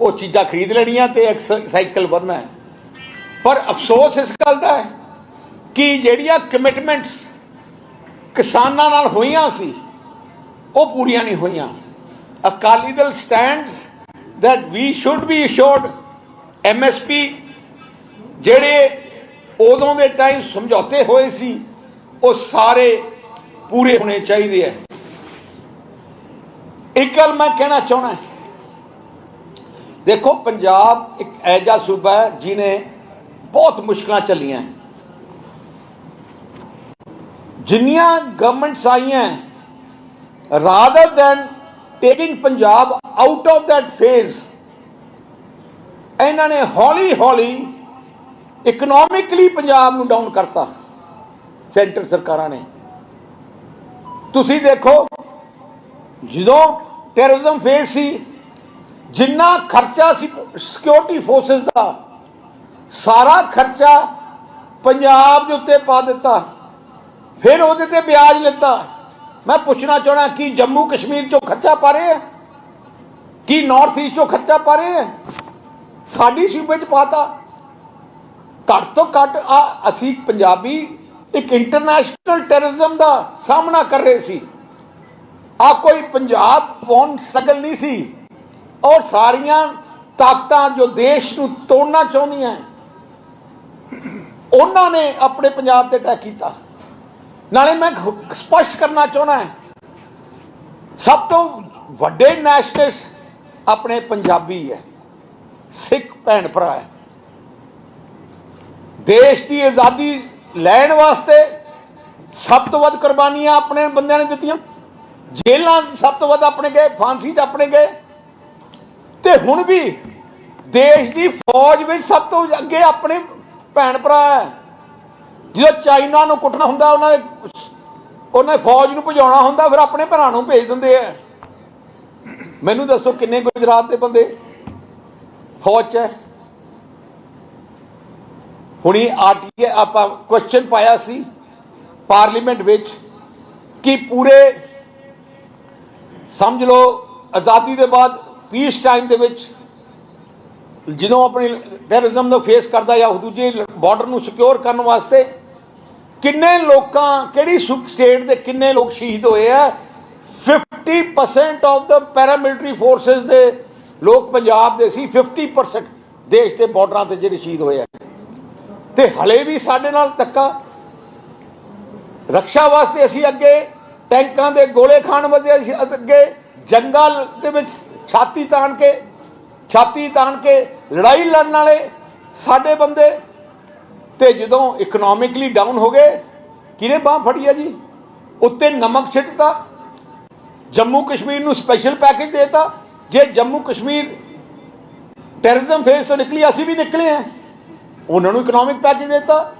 S1: ਉਹ ਚੀਜ਼ਾਂ ਖਰੀਦ ਲੈਣੀਆਂ ਤੇ ਇੱਕ ਸਾਈਕਲ ਵਧਣਾ ਪਰ ਅਫਸੋਸ ਇਸ ਗੱਲ ਦਾ ਹੈ ਕਿ ਜਿਹੜੀਆਂ ਕਮਿਟਮੈਂਟਸ ਕਿਸਾਨਾਂ ਨਾਲ ਹੋਈਆਂ ਸੀ, ਉਹ ਪੂਰੀਆਂ ਨਹੀਂ ਹੋਈਆਂ। Akali Dal stands that we should be assured MSP ਜਿਹੜੇ ਉਦੋਂ ਦੇ ਟਾਈਮ ਸਮਝੌਤੇ ਹੋਏ ਸੀ, ਉਹ ਸਾਰੇ ਪੂਰੇ ਹੋਣੇ ਚਾਹੀਦੇ ਹੈ ਇੱਕ ਗੱਲ ਮੈਂ ਕਹਿਣਾ ਚਾਹਣਾ ਦੇਖੋ, ਪੰਜਾਬ ਇੱਕ ਐਜਾ ਸੂਬਾ ਹੈ ਜਿਨੇ ਬਹੁਤ ਮੁਸ਼ਕਲਾਂ ਚੱਲੀਆਂ। ਜਿੰਨੀਆਂ ਗਵਰਨਮੈਂਟਸ ਆਈਆਂ rather than taking Punjab out of that phase ਇਹਨਾਂ ਨੇ ਹੌਲੀ ਹੌਲੀ ਇਕਨੋਮਿਕਲੀ ਪੰਜਾਬ ਨੂੰ ਡਾਊਨ ਕਰਤਾ ਸੈਂਟਰ ਸਰਕਾਰਾਂ ਨੇ। ਤੁਸੀਂ ਦੇਖੋ, ਜਦੋਂ ਟੈਰਰਿਜ਼ਮ ਫੇਸ ਸੀ, ਜਿੰਨਾ ਖਰਚਾ ਸੀ ਸਿਕਿਉਰਿਟੀ ਫੋਰਸਸ ਦਾ, ਸਾਰਾ ਖਰਚਾ ਪੰਜਾਬ ਦੇ ਉੱਤੇ ਪਾ ਦਿੱਤਾ। ਫਿਰ ਉਹਦੇ ਤੇ ਵਿਆਜ ਲਿੱਤਾ। ਮੈਂ ਪੁੱਛਣਾ ਚਾਹਣਾ ਕਿ ਜੰਮੂ ਕਸ਼ਮੀਰ ਚੋਂ ਖਰਚਾ ਪਾ ਰਹੇ ਹੈ ਕੀ ਨਾਰਥ ਈਸਟ ਚੋਂ ਖਰਚਾ ਪਾ ਰਹੇ ਹੈ ਸਾਡੀ ਸੂਬੇ ਚ ਪਾਤਾ ਘੱਟ ਤੋਂ ਘੱਟ ਆ, ਅਸੀਂ ਪੰਜਾਬੀ ਇੱਕ ਇੰਟਰਨੈਸ਼ਨਲ ਟੈਰਰਿਜ਼ਮ ਦਾ ਸਾਹਮਣਾ ਕਰ ਰਹੇ ਸੀ। ਆ ਕੋਈ ਪੰਜਾਬ ਪੌਨ ਸ਼ਕਲ ਨਹੀਂ ਸੀ। ਔਰ ਸਾਰੀਆਂ ਤਾਕਤਾਂ ਜੋ ਦੇਸ਼ ਨੂੰ ਤੋੜਨਾ ਚਾਹੁੰਦੀਆਂ, ਉਹਨਾਂ ਨੇ ਆਪਣੇ ਪੰਜਾਬ ਤੇ ਅਟੈਕ ਕੀਤਾ। ਨਾਲੇ ਮੈਂ ਖ- ਸਪਸ਼ਟ ਕਰਨਾ ਚਾਹੁੰਦਾ ਸਭ ਤੋਂ ਵੱਡੇ ਨੈਸ਼ਨਲਿਸਟ ਆਪਣੇ ਪੰਜਾਬੀ ਹੈ, ਸਿੱਖ ਭੈਣ ਭਰਾ ਹੈ। ਦੇਸ਼ ਦੀ ਆਜ਼ਾਦੀ ਲੈਣ ਵਾਸਤੇ ਸਭ ਤੋਂ ਵੱਧ ਕੁਰਬਾਨੀਆਂ ਆਪਣੇ ਬੰਦਿਆਂ ਨੇ ਦਿੱਤੀਆਂ। ਜੇਲ੍ਹਾਂ ਸਭ ਤੋਂ ਵੱਧ ਆਪਣੇ ਗਏ, ਫਾਂਸੀ 'ਚ ਆਪਣੇ ਗਏ। ਤੇ ਹੁਣ ਵੀ ਦੇਸ਼ ਦੀ ਫੌਜ ਵਿੱਚ ਸਭ ਤੋਂ ਅੱਗੇ ਆਪਣੇ ਭੈਣ ਭਰਾ ਹੈ। ਜਦੋਂ ਚਾਈਨਾ ਨੂੰ ਕੁੱਟਣਾ ਹੁੰਦਾ, ਉਹਨਾਂ ਦੇ ਉਹਨਾਂ ਫੌਜ ਨੂੰ ਭਜਾਉਣਾ ਹੁੰਦਾ, ਫਿਰ ਆਪਣੇ ਭਰਾ ਨੂੰ ਭੇਜ ਦਿੰਦੇ ਆ। ਮੈਨੂੰ ਦੱਸੋ ਕਿੰਨੇ ਗੁਜਰਾਤ ਦੇ ਬੰਦੇ ਫੌਜ 'ਚ ਹੈ? ਹੁਣੀ ਆਰਟੀਏ ਆਪਾਂ ਕੁਐਸਚਨ ਪਾਇਆ ਸੀ ਪਾਰਲੀਮੈਂਟ ਵਿੱਚ ਕਿ ਪੂਰੇ ਸਮਝ ਲਓ ਆਜ਼ਾਦੀ ਦੇ ਬਾਅਦ ਪੀਸ ਟਾਈਮ ਦੇ ਵਿੱਚ ਜਦੋਂ ਆਪਣੀ ਟੈਰਰਿਜ਼ਮ ਨੂੰ ਫੇਸ ਕਰਦਾ ਜਾਂ ਦੂਜੇ ਬਾਰਡਰ ਨੂੰ ਸਿਕਿਉਰ ਕਰਨ ਵਾਸਤੇ ਕਿੰਨੇ ਲੋਕਾਂ, ਕਿਹੜੀ ਸਟੇਟ ਦੇ ਕਿੰਨੇ ਲੋਕ ਸ਼ਹੀਦ ਹੋਏ ਆ? 50% ਆਫ ਦਾ ਪੈਰਾਮਿਲਟਰੀ ਫੋਰਸਸ ਦੇ ਲੋਕ ਪੰਜਾਬ ਦੇ ਸੀ 50% ਦੇਸ਼ ਦੇ ਬਾਰਡਰਾਂ ਤੇ ਜਿਹੜੇ ਸ਼ਹੀਦ ਹੋਏ ਆ। ਤੇ ਹਲੇ ਵੀ ਸਾਡੇ ਨਾਲ ਧੱਕਾ। ਰੱਖਿਆ ਵਾਸਤੇ ਅਸੀਂ ਅੱਗੇ, ਟੈਂਕਾਂ ਦੇ ਗੋਲੇ ਖਾਣ ਵਾਸਤੇ ਅਸੀਂ ਅੱਗੇ, ਜੰਗਲ ਦੇ ਵਿੱਚ ਛਾਤੀ ਤਾਣ ਕੇ, ਛਾਤੀ ਤਾਣ ਕੇ ਲੜਾਈ ਲੜਨ ਵਾਲੇ ਸਾਡੇ ਬੰਦੇ ਤੇ ਜਦੋਂ ਇਕਨੋਮਿਕਲੀ ਡਾਊਨ ਹੋ ਗਏ ਕਿਹਨੇ ਬਾਹ ਫੜੀ ਆ ਜੀ? ਉੱਤੇ ਨਮਕ ਛਿੱਟਤਾ ਜੰਮੂ ਕਸ਼ਮੀਰ ਨੂੰ ਸਪੈਸ਼ਲ ਪੈਕੇਜ ਦੇਤਾ। ਜੇ ਜੰਮੂ ਕਸ਼ਮੀਰ ਟੈਰਰਿਜ਼ਮ ਫੇਸ ਤੋਂ ਨਿਕਲੀ, ਅਸੀਂ ਵੀ ਨਿਕਲੇ ਆ। ਉਹਨਾਂ ਨੂੰ ਇਕਨੋਮਿਕ ਪੈਕੇਜ ਦੇਤਾ।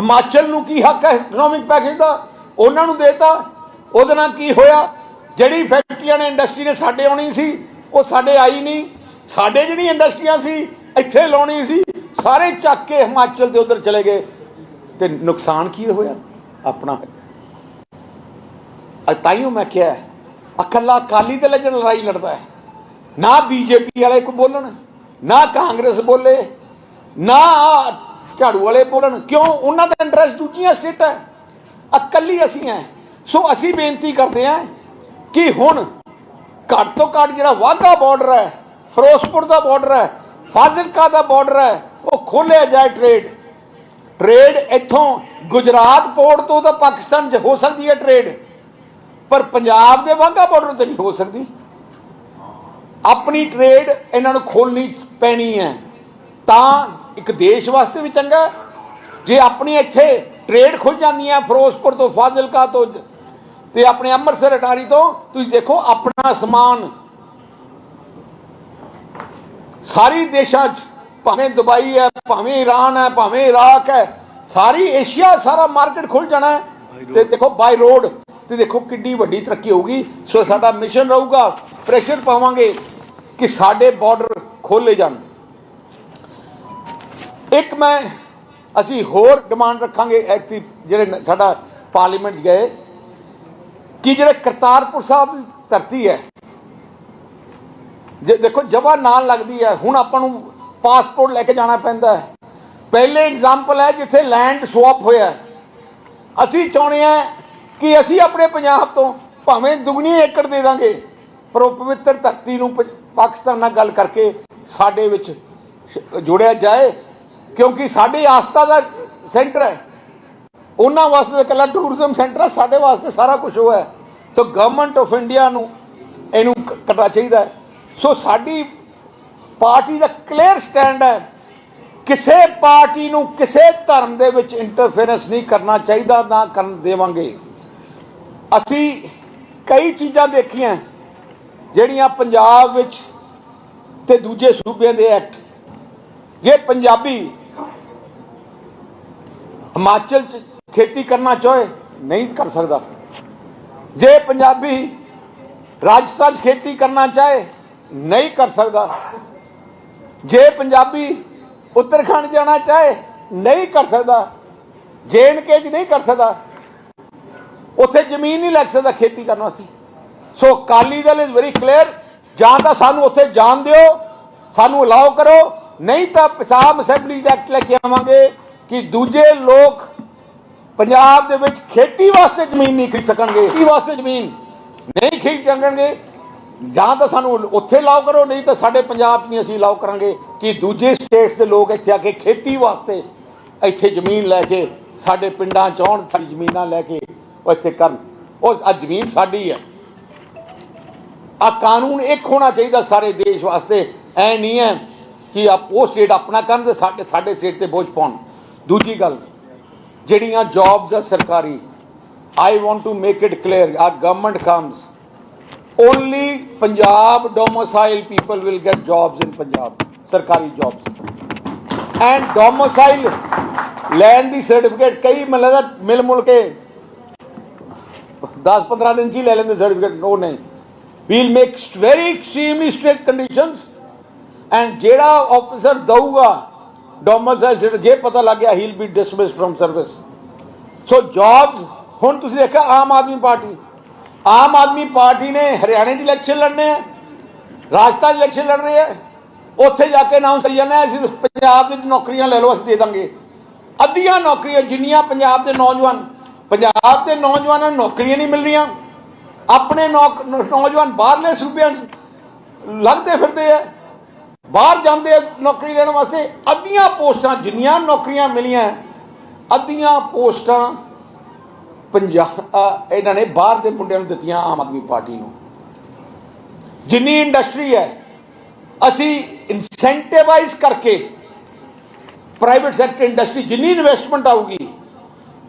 S1: ਹਿਮਾਚਲ ਨੂੰ ਕੀ ਹੱਕ ਹੈ ਇਕਨੋਮਿਕ ਪੈਕੇਜ ਦਾ? ਉਹਨਾਂ ਨੂੰ ਦੇਤਾ। ਉਹਦੇ ਨਾਲ ਕੀ ਹੋਇਆ? ਜਿਹੜੀ ਫੈਕਟਰੀਆਂ ਨੇ ਇੰਡਸਟਰੀ ਨੇ ਸਾਡੇ ਆਉਣੀ ਸੀ, ਉਹ ਸਾਡੇ ਆਈ ਨਹੀਂ। ਸਾਡੇ ਜਿਹੜੀ ਇੰਡਸਟਰੀਆਂ ਸੀ, ਇੱਥੇ ਲਾਉਣੀ ਸੀ। ਸਾਰੇ ਚੱਕ ਕੇ ਹਿਮਾਚਲ ਦੇ ਉਧਰ ਚਲੇ ਗਏ। ਤੇ ਨੁਕਸਾਨ ਕੀ ਹੋਇਆ? ਆਪਣਾ। ਅੱਜ ਤਾਈਓ ਮੈਂ ਕਿਹਾ ਇਕੱਲਾ ਅਕਾਲੀ ਦਲ ਜਿਹੜਾ ਲੜਾਈ ਲੜਦਾ ਹੈ। ਨਾ ਬੀਜੇਪੀ ਵਾਲੇ ਕੋ ਬੋਲਣ, ਨਾ ਕਾਂਗਰਸ ਬੋਲੇ, ਨਾ ਆਹ ਝਾੜੂ ਵਾਲੇ ਬੋਲਣ। ਕਿਉਂ? ਉਹਨਾਂ ਦਾ ਇੰਟਰਸਟ ਦੂਜੀਆਂ ਸਟੇਟਾਂ ਹੈ। ਇਕੱਲੀ ਅਸੀਂ ਹੈ। ਸੋ ਅਸੀਂ ਬੇਨਤੀ ਕਰਦੇ ਹਾਂ ਕਿ ਹੁਣ ਘੱਟ ਤੋਂ ਘੱਟ ਜਿਹੜਾ ਵਾਘਾ ਬਾਰਡਰ ਹੈ, ਫਿਰੋਜ਼ਪੁਰ ਦਾ ਬਾਰਡਰ ਹੈ, ਫਾਜ਼ਿਲਕਾ ਦਾ ਬਾਰਡਰ ਹੈ ਉਹ ਖੋਲਿਆ ਜਾਏ ਟ੍ਰੇਡ ਟ੍ਰੇਡ ਇੱਥੋਂ ਗੁਜਰਾਤ ਪੋਰਟ ਤੋਂ ਤਾਂ ਪਾਕਿਸਤਾਨ 'ਚ ਹੋ ਸਕਦੀ ਹੈ ਟ੍ਰੇਡ ਪਰ ਪੰਜਾਬ ਦੇ ਵਾਘਾ ਬਾਰਡਰ ਤੇ ਨਹੀਂ ਹੋ ਸਕਦੀ। ਆਪਣੀ ਟ੍ਰੇਡ ਇਹਨਾਂ ਨੂੰ ਖੋਲਣੀ ਪੈਣੀ ਹੈ। ਤਾਂ ਇੱਕ ਦੇਸ਼ ਵਾਸਤੇ ਵੀ ਚੰਗਾ ਜੇ ਆਪਣੀ ਇੱਥੇ ਟ੍ਰੇਡ ਖੁੱਲ ਜਾਂਦੀ ਹੈ ਫਿਰੋਜ਼ਪੁਰ ਤੋਂ, ਫਾਜ਼ਿਲਕਾ ਤੋਂ ਤੇ ਆਪਣੇ ਅੰਮ੍ਰਿਤਸਰ, ਅਟਾਰੀ ਤੋਂ, ਤੁਸੀਂ ਦੇਖੋ ਆਪਣਾ ਸਮਾਨ ਸਾਰੀ ਦੇਸ਼ਾਂ 'ਚ ਭਾਵੇਂ ਦੁਬਈ ਹੈ ਭਾਵੇਂ ਈਰਾਨ ਹੈ ਭਾਵੇਂ ਇਰਾਕ ਹੈ ਸਾਰੀ ਏਸ਼ੀਆ ਸਾਰਾ ਮਾਰਕੀਟ ਖੁੱਲ ਜਾਣਾ ਹੈ। ਤੇ ਦੇਖੋ ਬਾਈ ਰੋਡ ਤੇ ਦੇਖੋ ਕਿੰਨੀ ਵੱਡੀ ਤਰੱਕੀ ਹੋਊਗੀ। ਸੋ ਸਾਡਾ ਮਿਸ਼ਨ ਰਹੂਗਾ ਪ੍ਰੈਸ਼ਰ ਪਾਵਾਂਗੇ ਕਿ ਸਾਡੇ ਬਾਰਡਰ ਖੋਲੇ ਜਾਣ। ਇੱਕ ਮੈਂ ਅਸੀਂ ਹੋਰ ਡਿਮਾਂਡ ਰੱਖਾਂਗੇ ਐਕਟਿਵ ਜਿਹੜੇ ਸਾਡਾ ਪਾਰਲੀਮੈਂਟ 'ਚ ਗਏ ਕਿ ਜਿਹੜੇ ਕਰਤਾਰਪੁਰ ਸਾਹਿਬ ਦੀ ਧਰਤੀ ਹੈ। ਜੇ ਦੇਖੋ ਜਵਾ ਨਾਲ ਲੱਗਦੀ ਹੈ ਹੁਣ ਆਪਾਂ ਨੂੰ ਪਾਸਪੋਰਟ ਲੈ ਕੇ ਜਾਣਾ ਪੈਂਦਾ ਹੈ। ਪਹਿਲੇ ਐਗਜ਼ਾਮਪਲ ਹੈ ਜਿੱਥੇ ਲੈਂਡ ਸਵਾਪ ਹੋਇਆ ਅਸੀਂ ਚਾਹੁੰਦੇ ਹਾਂ ਕਿ ਅਸੀਂ ਆਪਣੇ ਪੰਜਾਬ ਤੋਂ ਭਾਵੇਂ ਦੁਗਣੀ ਏਕੜ ਦੇ ਦਾਂਗੇ, ਪਰ ਉਹ ਪਵਿੱਤਰ ਧਰਤੀ ਨੂੰ ਪਾਕਿਸਤਾਨ ਨਾਲ ਗੱਲ ਕਰਕੇ ਸਾਡੇ ਵਿੱਚ ਸ਼- ਜੋੜਿਆ ਜਾਏ, ਕਿਉਂਕਿ ਸਾਡੀ ਆਸਥਾ ਦਾ ਸੈਂਟਰ ਹੈ। ਉਹਨਾਂ ਵਾਸਤੇ ਤਾਂ ਇਕੱਲਾ ਟੂਰਿਜ਼ਮ ਸੈਂਟਰ ਹੈ, ਸਾਡੇ ਵਾਸਤੇ ਸਾਰਾ ਕੁਝ ਉਹ ਹੈ। ਤਾਂ ਗਵਰਨਮੈਂਟ ਆਫ ਇੰਡੀਆ ਨੂੰ ਇਹਨੂੰ ਕ- ਕਰਨਾ ਚਾਹੀਦਾ ਸੋ ਸਾਡੀ ਪਾਰਟੀ ਦਾ ਕਲੀਅਰ ਸਟੈਂਡ ਹੈ। ਕਿਸੇ ਪਾਰਟੀ ਨੂੰ ਕਿਸੇ ਧਰਮ ਦੇ ਵਿੱਚ ਇੰਟਰਫੇਰੈਂਸ ਨਹੀਂ ਕਰਨਾ ਚਾਹੀਦਾ, ਨਾ ਕਰਨ ਦੇਵਾਂਗੇ। ਅਸੀਂ ਕਈ ਚੀਜ਼ਾਂ ਦੇਖੀਆਂ, ਜਿਹੜੀਆਂ ਪੰਜਾਬ ਵਿੱਚ ਤੇ ਦੂਜੇ ਸੂਬਿਆਂ ਦੇ ਐਕਟ। ਜੇ ਪੰਜਾਬੀ ਹਿਮਾਚਲ ਚ ਖੇਤੀ ਕਰਨਾ ਚਾਹੇ, ਨਹੀਂ ਕਰ ਸਕਦਾ। ਜੇ ਪੰਜਾਬੀ ਰਾਜਸਥਾਨ 'ਚ ਖੇਤੀ ਕਰਨਾ ਚਾਹੇ, ਨਹੀਂ ਕਰ ਸਕਦਾ। ਜੇ ਪੰਜਾਬੀ ਉੱਤਰਾਖੰਡ ਜਾਣਾ ਚਾਹੇ, ਨਹੀਂ ਕਰ ਸਕਦਾ। ਜੇਐਨਕੇ 'ਚ ਨਹੀਂ ਕਰ ਸਕਦਾ, ਉੱਥੇ ਜ਼ਮੀਨ ਨਹੀਂ ਲੱਗ ਸਕਦਾ ਖੇਤੀ ਕਰਨ ਵਾਸਤੇ। So Akali Dal is very clear ਜਾਂ ਤਾਂ ਸਾਨੂੰ ਉੱਥੇ ਜਾਣ ਦਿਓ, ਸਾਨੂੰ ਅਲਾਉ ਕਰੋ, ਨਹੀਂ ਤਾਂ ਪੰਜਾਬ ਅਸੈਂਬਲੀ ਦਾ ਐਕਟ ਲੈ ਕੇ ਆਵਾਂਗੇ ਕਿ ਦੂਜੇ ਲੋਕ ਪੰਜਾਬ ਦੇ ਵਿੱਚ ਖੇਤੀ ਵਾਸਤੇ ਜ਼ਮੀਨ ਨਹੀਂ ਖਰੀਦ ਸਕਣਗੇ। ਖੇਤੀ ਵਾਸਤੇ ਜ਼ਮੀਨ? ਨਹੀਂ ਖਰੀਦ ਸਕਣਗੇ। ਜਾਂ ਤਾਂ ਸਾਨੂੰ ਉੱਥੇ ਲਾਓ ਕਰੋ, ਨਹੀਂ ਤਾਂ ਸਾਡੇ ਪੰਜਾਬ 'ਚ ਨਹੀਂ ਅਸੀਂ ਲਾਓ ਕਰਾਂਗੇ। ਕਿ ਦੂਜੇ ਸਟੇਟਸ ਦੇ ਲੋਕ ਇੱਥੇ ਆ ਕੇ ਖੇਤੀ ਵਾਸਤੇ ਇੱਥੇ ਜ਼ਮੀਨ ਲੈ ਕੇ ਸਾਡੇ ਪਿੰਡਾਂ ਚ ਆਉਣ, ਸਾਡੀ ਜ਼ਮੀਨਾਂ ਲੈ ਕੇ ਉਹ ਇੱਥੇ ਕਰਨ। ਉਹ ਆ ਜ਼ਮੀਨ ਸਾਡੀ ਹੈ ਆ ਕਾਨੂੰਨ ਇੱਕ ਹੋਣਾ ਚਾਹੀਦਾ ਸਾਰੇ ਦੇਸ਼ ਵਾਸਤੇ। ਐ ਨਹੀਂ ਹੈ ਕਿ ਆਪ ਉਹ ਸਟੇਟ ਆਪਣਾ ਕਰਨ ਤੇ ਸਾਡੇ ਸਾਡੇ ਸਟੇਟ ਤੇ ਬੋਝ ਪਾਉਣ। ਦੂਜੀ ਗੱਲ, ਜਿਹੜੀਆਂ ਜੌਬਸ ਆ ਸਰਕਾਰੀ I want to make it clear ਆ government comes only punjab domicile people will get jobs in punjab ਸਰਕਾਰੀ jobs. ਐਂਡ domicile ਲੈਣ ਦੀ ਸਰਟੀਫਿਕੇਟ ਕਈ ਮਿਲਦਾ ਮਿਲ ਮੁਲ ਕੇ 10 15 ਦਿਨ ਚ ਹੀ ਲੈ ਲੈਂਦੇ ਸਰਟੀਫਿਕੇਟ ਉਹ ਨਹੀਂ। We'll make very extremely strict conditions and ਜਿਹੜਾ ਆਫੀਸਰ ਦਊਗਾ ਡੋਮਿਸਾਈਲ ਜੇ ਪਤਾ ਲੱਗ ਗਿਆ he'll will be dismiss from service so jobs ਹੁਣ ਤੁਸੀਂ ਦੇਖਿਆ ਆਮ ਆਦਮੀ ਪਾਰਟੀ ਆਮ ਆਦਮੀ ਪਾਰਟੀ ਨੇ ਹਰਿਆਣੇ 'ਚ ਇਲੈਕਸ਼ਨ ਲੜਨੇ ਆ, ਰਾਜਸਥਾਨ 'ਚ ਇਲੈਕਸ਼ਨ ਲੜ ਰਹੇ ਹੈ ਉੱਥੇ ਜਾ ਕੇ ਅਨਾਉਂਸ ਕਰੀ ਜਾਂਦੇ ਆ, ਅਸੀਂ ਪੰਜਾਬ ਵਿੱਚ ਨੌਕਰੀਆਂ ਲੈ ਲਓ, ਅਸੀਂ ਦੇ ਦਾਂਗੇ। ਅੱਧੀਆਂ ਨੌਕਰੀਆਂ, ਜਿੰਨੀਆਂ ਪੰਜਾਬ ਦੇ ਨੌਜਵਾਨ, ਪੰਜਾਬ ਦੇ ਨੌਜਵਾਨਾਂ ਨੂੰ ਨੌਕਰੀਆਂ ਨਹੀਂ ਮਿਲ ਰਹੀਆਂ ਆਪਣੇ ਨੌਕ- ਨੌਜਵਾਨ ਬਾਹਰਲੇ ਸੂਬਿਆਂ 'ਚ ਲੱਗਦੇ ਫਿਰਦੇ ਆ, ਬਾਹਰ ਜਾਂਦੇ ਨੌਕਰੀ ਲੈਣ ਵਾਸਤੇ, ਅੱਧੀਆਂ ਪੋਸਟਾਂ, ਜਿੰਨੀਆਂ ਨੌਕਰੀਆਂ ਮਿਲੀਆਂ, ਅੱਧੀਆਂ ਪੋਸਟਾਂ ਪੰਜਾਬ ਇਹਨਾਂ ਨੇ ਬਾਹਰ ਦੇ ਮੁੰਡਿਆਂ ਨੂੰ ਦਿੱਤੀਆਂ ਆਮ ਆਦਮੀ ਪਾਰਟੀ ਨੂੰ। ਜਿੰਨੀ ਇੰਡਸਟਰੀ ਹੈ, ਅਸੀਂ ਇਨਸੈਂਟੀਵਾਈਜ਼ ਕਰਕੇ ਪ੍ਰਾਈਵੇਟ ਸੈਕਟਰ ਇੰਡਸਟਰੀ ਜਿੰਨੀ ਇਨਵੈਸਟਮੈਂਟ ਆਊਗੀ,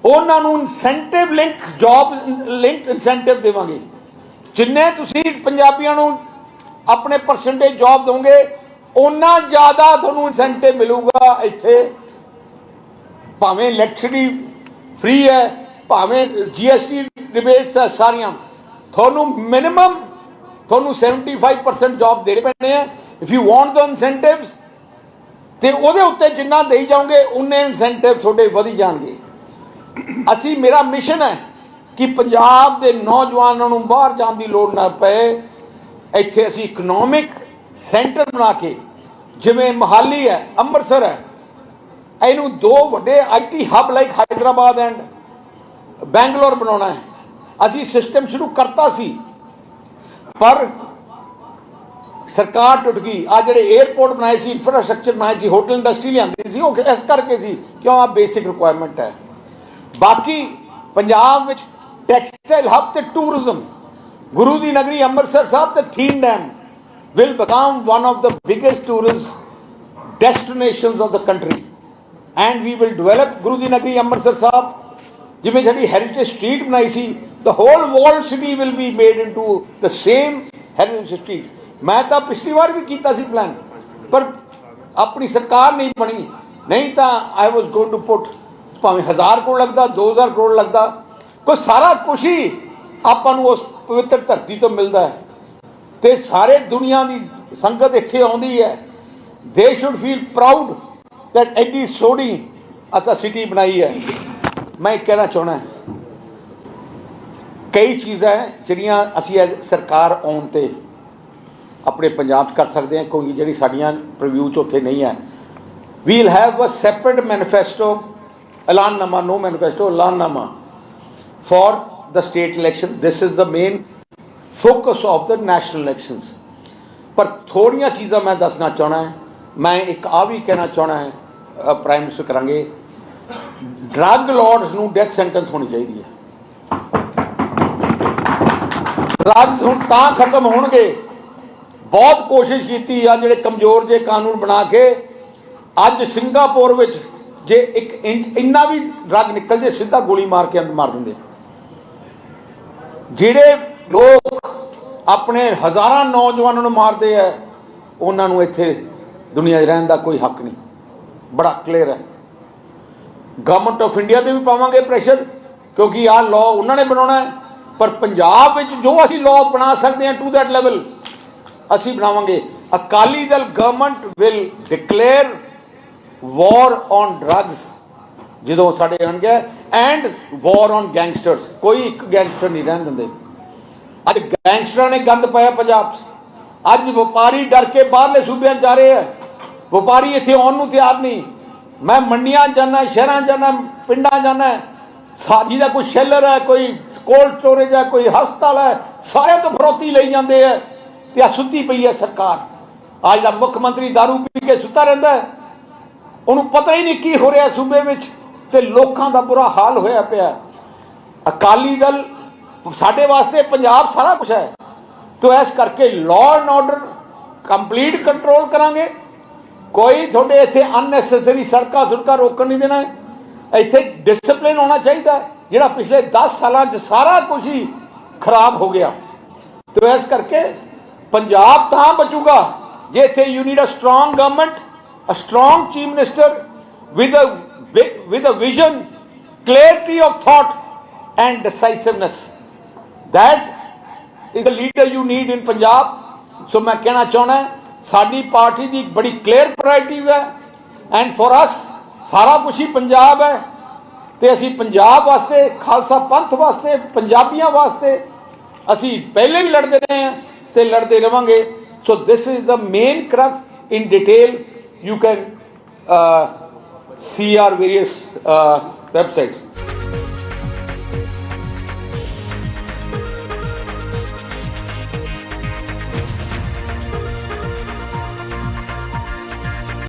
S1: ਉਹਨਾਂ ਨੂੰ incentive link job linked incentive ਦੇਵਾਂਗੇ। ਜਿੰਨੇ ਤੁਸੀਂ ਪੰਜਾਬੀਆਂ ਨੂੰ ਆਪਣੇ ਪਰਸੈਂਟੇਜ ਜੌਬ ਦੋਗੇ ਉਹਨਾਂ ਜ਼ਿਆਦਾ ਤੁਹਾਨੂੰ ਇਨਸੈਂਟਿਵ ਮਿਲੂਗਾ ਇੱਥੇ। ਭਾਵੇਂ ਇਲੈਕਟ੍ਰਿਸਿਟੀ ਫ੍ਰੀ ਹੈ ਭਾਵੇਂ ਜੀਐਸਟੀ ਡਿਬੇਟਸ ਹੈ ਸਾਰੀਆਂ, ਤੁਹਾਨੂੰ ਮਿਨੀਮਮ ਤੁਹਾਨੂੰ 75% ਜੌਬ ਦੇਣੇ ਪੈਣੇ ਆ। If you want the incentives ਤੇ ਉਹਦੇ ਉੱਤੇ ਜਿੰਨਾ ਦੇਈ ਜਾਓਗੇ, ਉਨੇ ਇਨਸੈਂਟਿਵ ਤੁਹਾਡੇ ਵਧੀ ਜਾਣਗੇ। ਅਸੀਂ, ਮੇਰਾ ਮਿਸ਼ਨ ਹੈ ਕਿ ਪੰਜਾਬ ਦੇ ਨੌਜਵਾਨਾਂ ਨੂੰ ਬਾਹਰ ਜਾਣ ਦੀ ਲੋੜ ਨਾ ਪਏ। ਇੱਥੇ ਅਸੀਂ ਇਕਨੋਮਿਕ ਸੈਂਟਰ ਬਣਾ ਕੇ, ਜਿਵੇਂ ਮਹਾਲੀ ਹੈ, ਅੰਮ੍ਰਿਤਸਰ ਹੈ, ਇਹਨੂੰ ਦੋ ਵੱਡੇ IT hub like Hyderabad and Bangalore ਬਣਾਉਣਾ ਹੈ। ਅਸੀਂ ਸਿਸਟਮ ਸ਼ੁਰੂ ਕਰਤਾ ਸੀ, ਪਰ ਸਰਕਾਰ ਟੁੱਟ ਗਈ। ਆ ਜਿਹੜੇ 에어ਪੋਰਟ ਬਣਾਏ ਸੀ ਇਨਫਰਾਸਟ੍ਰਕਚਰ ਬਣਾਏ ਸੀ ਹੋਟਲ ਇੰਡਸਟਰੀ ਲਿਆਂਦੀ ਸੀ, ਉਹ ਇਸ ਕਰਕੇ ਸੀ, ਕਿਉਂ ਆ ਬੇਸਿਕ ਰਿਕੁਆਇਰਮੈਂਟ ਹੈ। ਬਾਕੀ ਪੰਜਾਬ ਵਿੱਚ ਟੈਕਸਟਾਈਲ ਹੱਬ ਤੇ ਟੂਰਿਜ਼ਮ ਗੁਰੂ ਦੀ ਨਗਰੀ ਅੰਮ੍ਰਿਤਸਰ ਸਾਹਿਬ ਤੇ theme dam, will become one of the biggest tourist destinations of the country and we will develop ਗੁਰੂ ਦੀ ਨਗਰੀ ਅੰਮ੍ਰਿਤਸਰ ਸਾਹਿਬ ਜਿਵੇਂ ਸਾਡੀ ਹੈਰੀਟੇਜ ਸਟਰੀਟ ਬਣਾਈ ਸੀ, the whole walled city will be made into the same heritage street ਮੈਂ ਤਾਂ ਪਿਛਲੀ ਵਾਰ ਵੀ ਕੀਤਾ ਸੀ ਪਲਾਨ ਪਰ ਆਪਣੀ ਸਰਕਾਰ ਨਹੀਂ ਬਣੀ। ਨਹੀਂ ਤਾਂ ਆਈ ਵਾਸ ਗੋਇੰਗ ਟੂ ਪੁੱਟ ਭਾਵੇਂ 1000 ਕਰੋੜ ਲੱਗਦਾ 2000 ਕਰੋੜ ਲੱਗਦਾ। ਕੋਈ ਸਾਰਾ ਕੁਛ ਹੀ ਆਪਾਂ ਨੂੰ ਉਸ ਪਵਿੱਤਰ ਧਰਤੀ ਤੋਂ ਮਿਲਦਾ ਹੈ। ਤੇ ਸਾਰੇ ਦੁਨੀਆ ਦੀ ਸੰਗਤ ਇੱਥੇ ਆਉਂਦੀ ਹੈ। ਦੇ ਸ਼ੁੱਡ ਫੀਲ ਪ੍ਰਾਊਡ that ਐਡੀ ਸੋਹਣੀ ਅਸਾਂ ਸਿਟੀ ਬਣਾਈ ਹੈ। ਮੈਂ ਇਹ ਕਹਿਣਾ ਚਾਹਣਾ ਕਈ ਚੀਜ਼ਾਂ ਜਿਹੜੀਆਂ ਅਸੀਂ ਅੱਜ ਸਰਕਾਰ ਆਉਣ ਤੇ ਆਪਣੇ ਪੰਜਾਬ 'ਚ ਕਰ ਸਕਦੇ ਹਾਂ ਕੋਈ ਜਿਹੜੀ ਸਾਡੀਆਂ ਪ੍ਰੀਵਿਊ 'ਚ ਉੱਥੇ ਨਹੀਂ ਹੈ। We'll have a separate manifesto ਐਲਾਨਨਾਮਾ no manifesto ਐਲਾਨਨਾਮਾ for the state election this is the main focus of the national elections. ਪਰ ਥੋੜੀਆਂ ਚੀਜ਼ਾਂ ਮੈਂ ਦੱਸਣਾ ਚਾਹਣਾ ਮੈਂ ਇੱਕ ਆ ਵੀ ਕਹਿਣਾ ਚਾਹਣਾ ਹੈ ਪ੍ਰਾਈਮ ਮਿਨਿਸਟਰ ਕਰਾਂਗੇ। ਡਰੱਗ ਲਾਰਡਸ ਨੂੰ ਡੈਥ ਸੈਂਟੈਂਸ ਹੋਣੀ ਚਾਹੀਦੀ ਹੈ। ਡਰੱਗਸ ਹੁਣ ਤਾਂ ਖਤਮ ਹੋਣਗੇ। ਬਹੁਤ ਕੋਸ਼ਿਸ਼ ਕੀਤੀ ਆ ਜਿਹੜੇ ਕਮਜ਼ੋਰ ਜੇ ਕਾਨੂੰਨ ਬਣਾ ਕੇ। ਅੱਜ ਸਿੰਗਾਪੁਰ ਵਿੱਚ ਜੇ ਇੱਕ ਇੰਚ ਇੰਨਾ ਵੀ ਡਰੱਗ ਨਿਕਲ ਜੇ, ਸਿੱਧਾ ਗੋਲੀ ਮਾਰ ਕੇ ਅੰਦਰ ਮਾਰ ਦਿੰਦੇ। ਜਿਹੜੇ ਲੋਕ ਆਪਣੇ ਹਜ਼ਾਰਾਂ ਨੌਜਵਾਨਾਂ ਨੂੰ ਮਾਰਦੇ ਆ, ਉਹਨਾਂ ਨੂੰ ਇੱਥੇ ਦੁਨੀਆ 'ਚ ਰਹਿਣ ਦਾ ਕੋਈ ਹੱਕ ਨਹੀਂ। ਬੜਾ ਕਲੀਅਰ ਹੈ। ਗਵਰਨਮੈਂਟ ਆਫ ਇੰਡੀਆ ਤੇ ਵੀ ਪਾਵਾਂਗੇ ਪ੍ਰੈਸ਼ਰ ਕਿਉਂਕਿ ਆਹ ਲਾਅ ਉਹਨਾਂ ਨੇ ਬਣਾਉਣਾ ਹੈ। ਪਰ ਪੰਜਾਬ ਵਿੱਚ ਜੋ ਅਸੀਂ ਲਾਅ ਬਣਾ ਸਕਦੇ ਹਾਂ ਟੂ ਦੈਟ ਲੈਵਲ ਅਸੀਂ ਬਣਾਵਾਂਗੇ। Akali Dal government will declare war on drugs ਜਦੋਂ ਸਾਡੇ ਆਣਗੇ ਐਂਡ ਵਾਰ ਔਨ ਗੈਂਗਸਟਰਸ ਕੋਈ ਇੱਕ ਗੈਂਗਸਟਰ ਨਹੀਂ ਰਹਿਣ ਦਿੰਦੇ। ਅੱਜ ਗੈਂਗਸਟਰਾਂ ਨੇ ਗੰਦ ਪਾਇਆ ਪੰਜਾਬ 'ਚ। ਅੱਜ ਵਪਾਰੀ ਡਰ ਕੇ ਬਾਹਰਲੇ ਸੂਬਿਆਂ 'ਚ ਜਾ ਰਹੇ ਆ। ਵਪਾਰੀ ਇੱਥੇ ਆਉਣ ਨੂੰ ਤਿਆਰ ਨਹੀਂ। ਮੈਂ ਮੰਡੀਆਂ ਜਾਣਾ, ਸ਼ਹਿਰਾਂ ਜਾਣਾ, ਪਿੰਡਾਂ ਜਾਣਾ ਸਾਜੀ ਦਾ ਕੋਈ ਸ਼ੈਲਰ ਹੈ, ਕੋਈ ਕੋਲਡ ਸਟੋਰੇਜ ਹੈ, ਕੋਈ ਹਸਪਤਾਲ ਹੈ ਸਾਰੇ ਤੋਂ ਫਰੋਤੀ ਲਈ ਜਾਂਦੇ ਆ ਤੇ ਆ ਸੁੱਤੀ ਪਈ ਹੈ ਸਰਕਾਰ। ਅੱਜ ਦਾ ਮੁੱਖ ਮੰਤਰੀ दारू ਪੀ ਕੇ ਸੁੱਤਾ ਰਹਿੰਦਾ ਉਹਨੂੰ ਪਤਾ ਹੀ ਨਹੀਂ ਕੀ ਹੋ ਰਿਹਾ ਸੂਬੇ ਵਿੱਚ ਤੇ ਲੋਕਾਂ ਦਾ ਬੁਰਾ ਹਾਲ ਹੋਇਆ ਪਿਆ ਅਕਾਲੀ ਦਲ ਸਾਡੇ ਵਾਸਤੇ ਪੰਜਾਬ ਸਾਰਾ ਕੁਝ ਹੈ। ਤੋ ਇਸ ਕਰਕੇ law and order complete control ਕਰਾਂਗੇ। ਕੋਈ ਤੁਹਾਡੇ ਇੱਥੇ ਅਨਨੈਸੈਸਰੀ ਸੜਕਾਂ ਸੁੜਕਾਂ ਰੋਕਣ ਨਹੀਂ ਦੇਣਾ ਇੱਥੇ ਡਿਸਪਲਿਨ ਹੋਣਾ ਚਾਹੀਦਾ ਜਿਹੜਾ ਪਿਛਲੇ 10 ਸਾਲਾਂ 'ਚ ਸਾਰਾ ਕੁਝ ਹੀ ਖਰਾਬ ਹੋ ਗਿਆ ਤੇ ਇਸ ਕਰਕੇ ਪੰਜਾਬ ਤਾਂ ਬਚੂਗਾ ਜੇ ਇੱਥੇ you need a strong government a strong chief minister with a with a vision, clarity of thought, and decisiveness. That is the leader you need in Punjab. So, मैं कहना चाहना है ਸਾਡੀ ਪਾਰਟੀ ਦੀ ਬੜੀ ਕਲੀਅਰ ਪ੍ਰਾਇੋਰਟੀਜ਼ ਹੈ। ਐਂਡ ਫॉर ਅਸ ਸਾਰਾ ਕੁਝ ਹੀ ਪੰਜਾਬ ਹੈ। ਤੇ ਅਸੀਂ ਪੰਜਾਬ ਵਾਸਤੇ ਖਾਲਸਾ ਪੰਥ ਵਾਸਤੇ ਪੰਜਾਬੀਆਂ ਵਾਸਤੇ ਅਸੀਂ ਪਹਿਲੇ ਵੀ ਲੜਦੇ ਰਹੇ ਹਾਂ ਤੇ ਲੜਦੇ ਰਵਾਂਗੇ। So this is the main crux in detail you can uh, see our various uh, websites.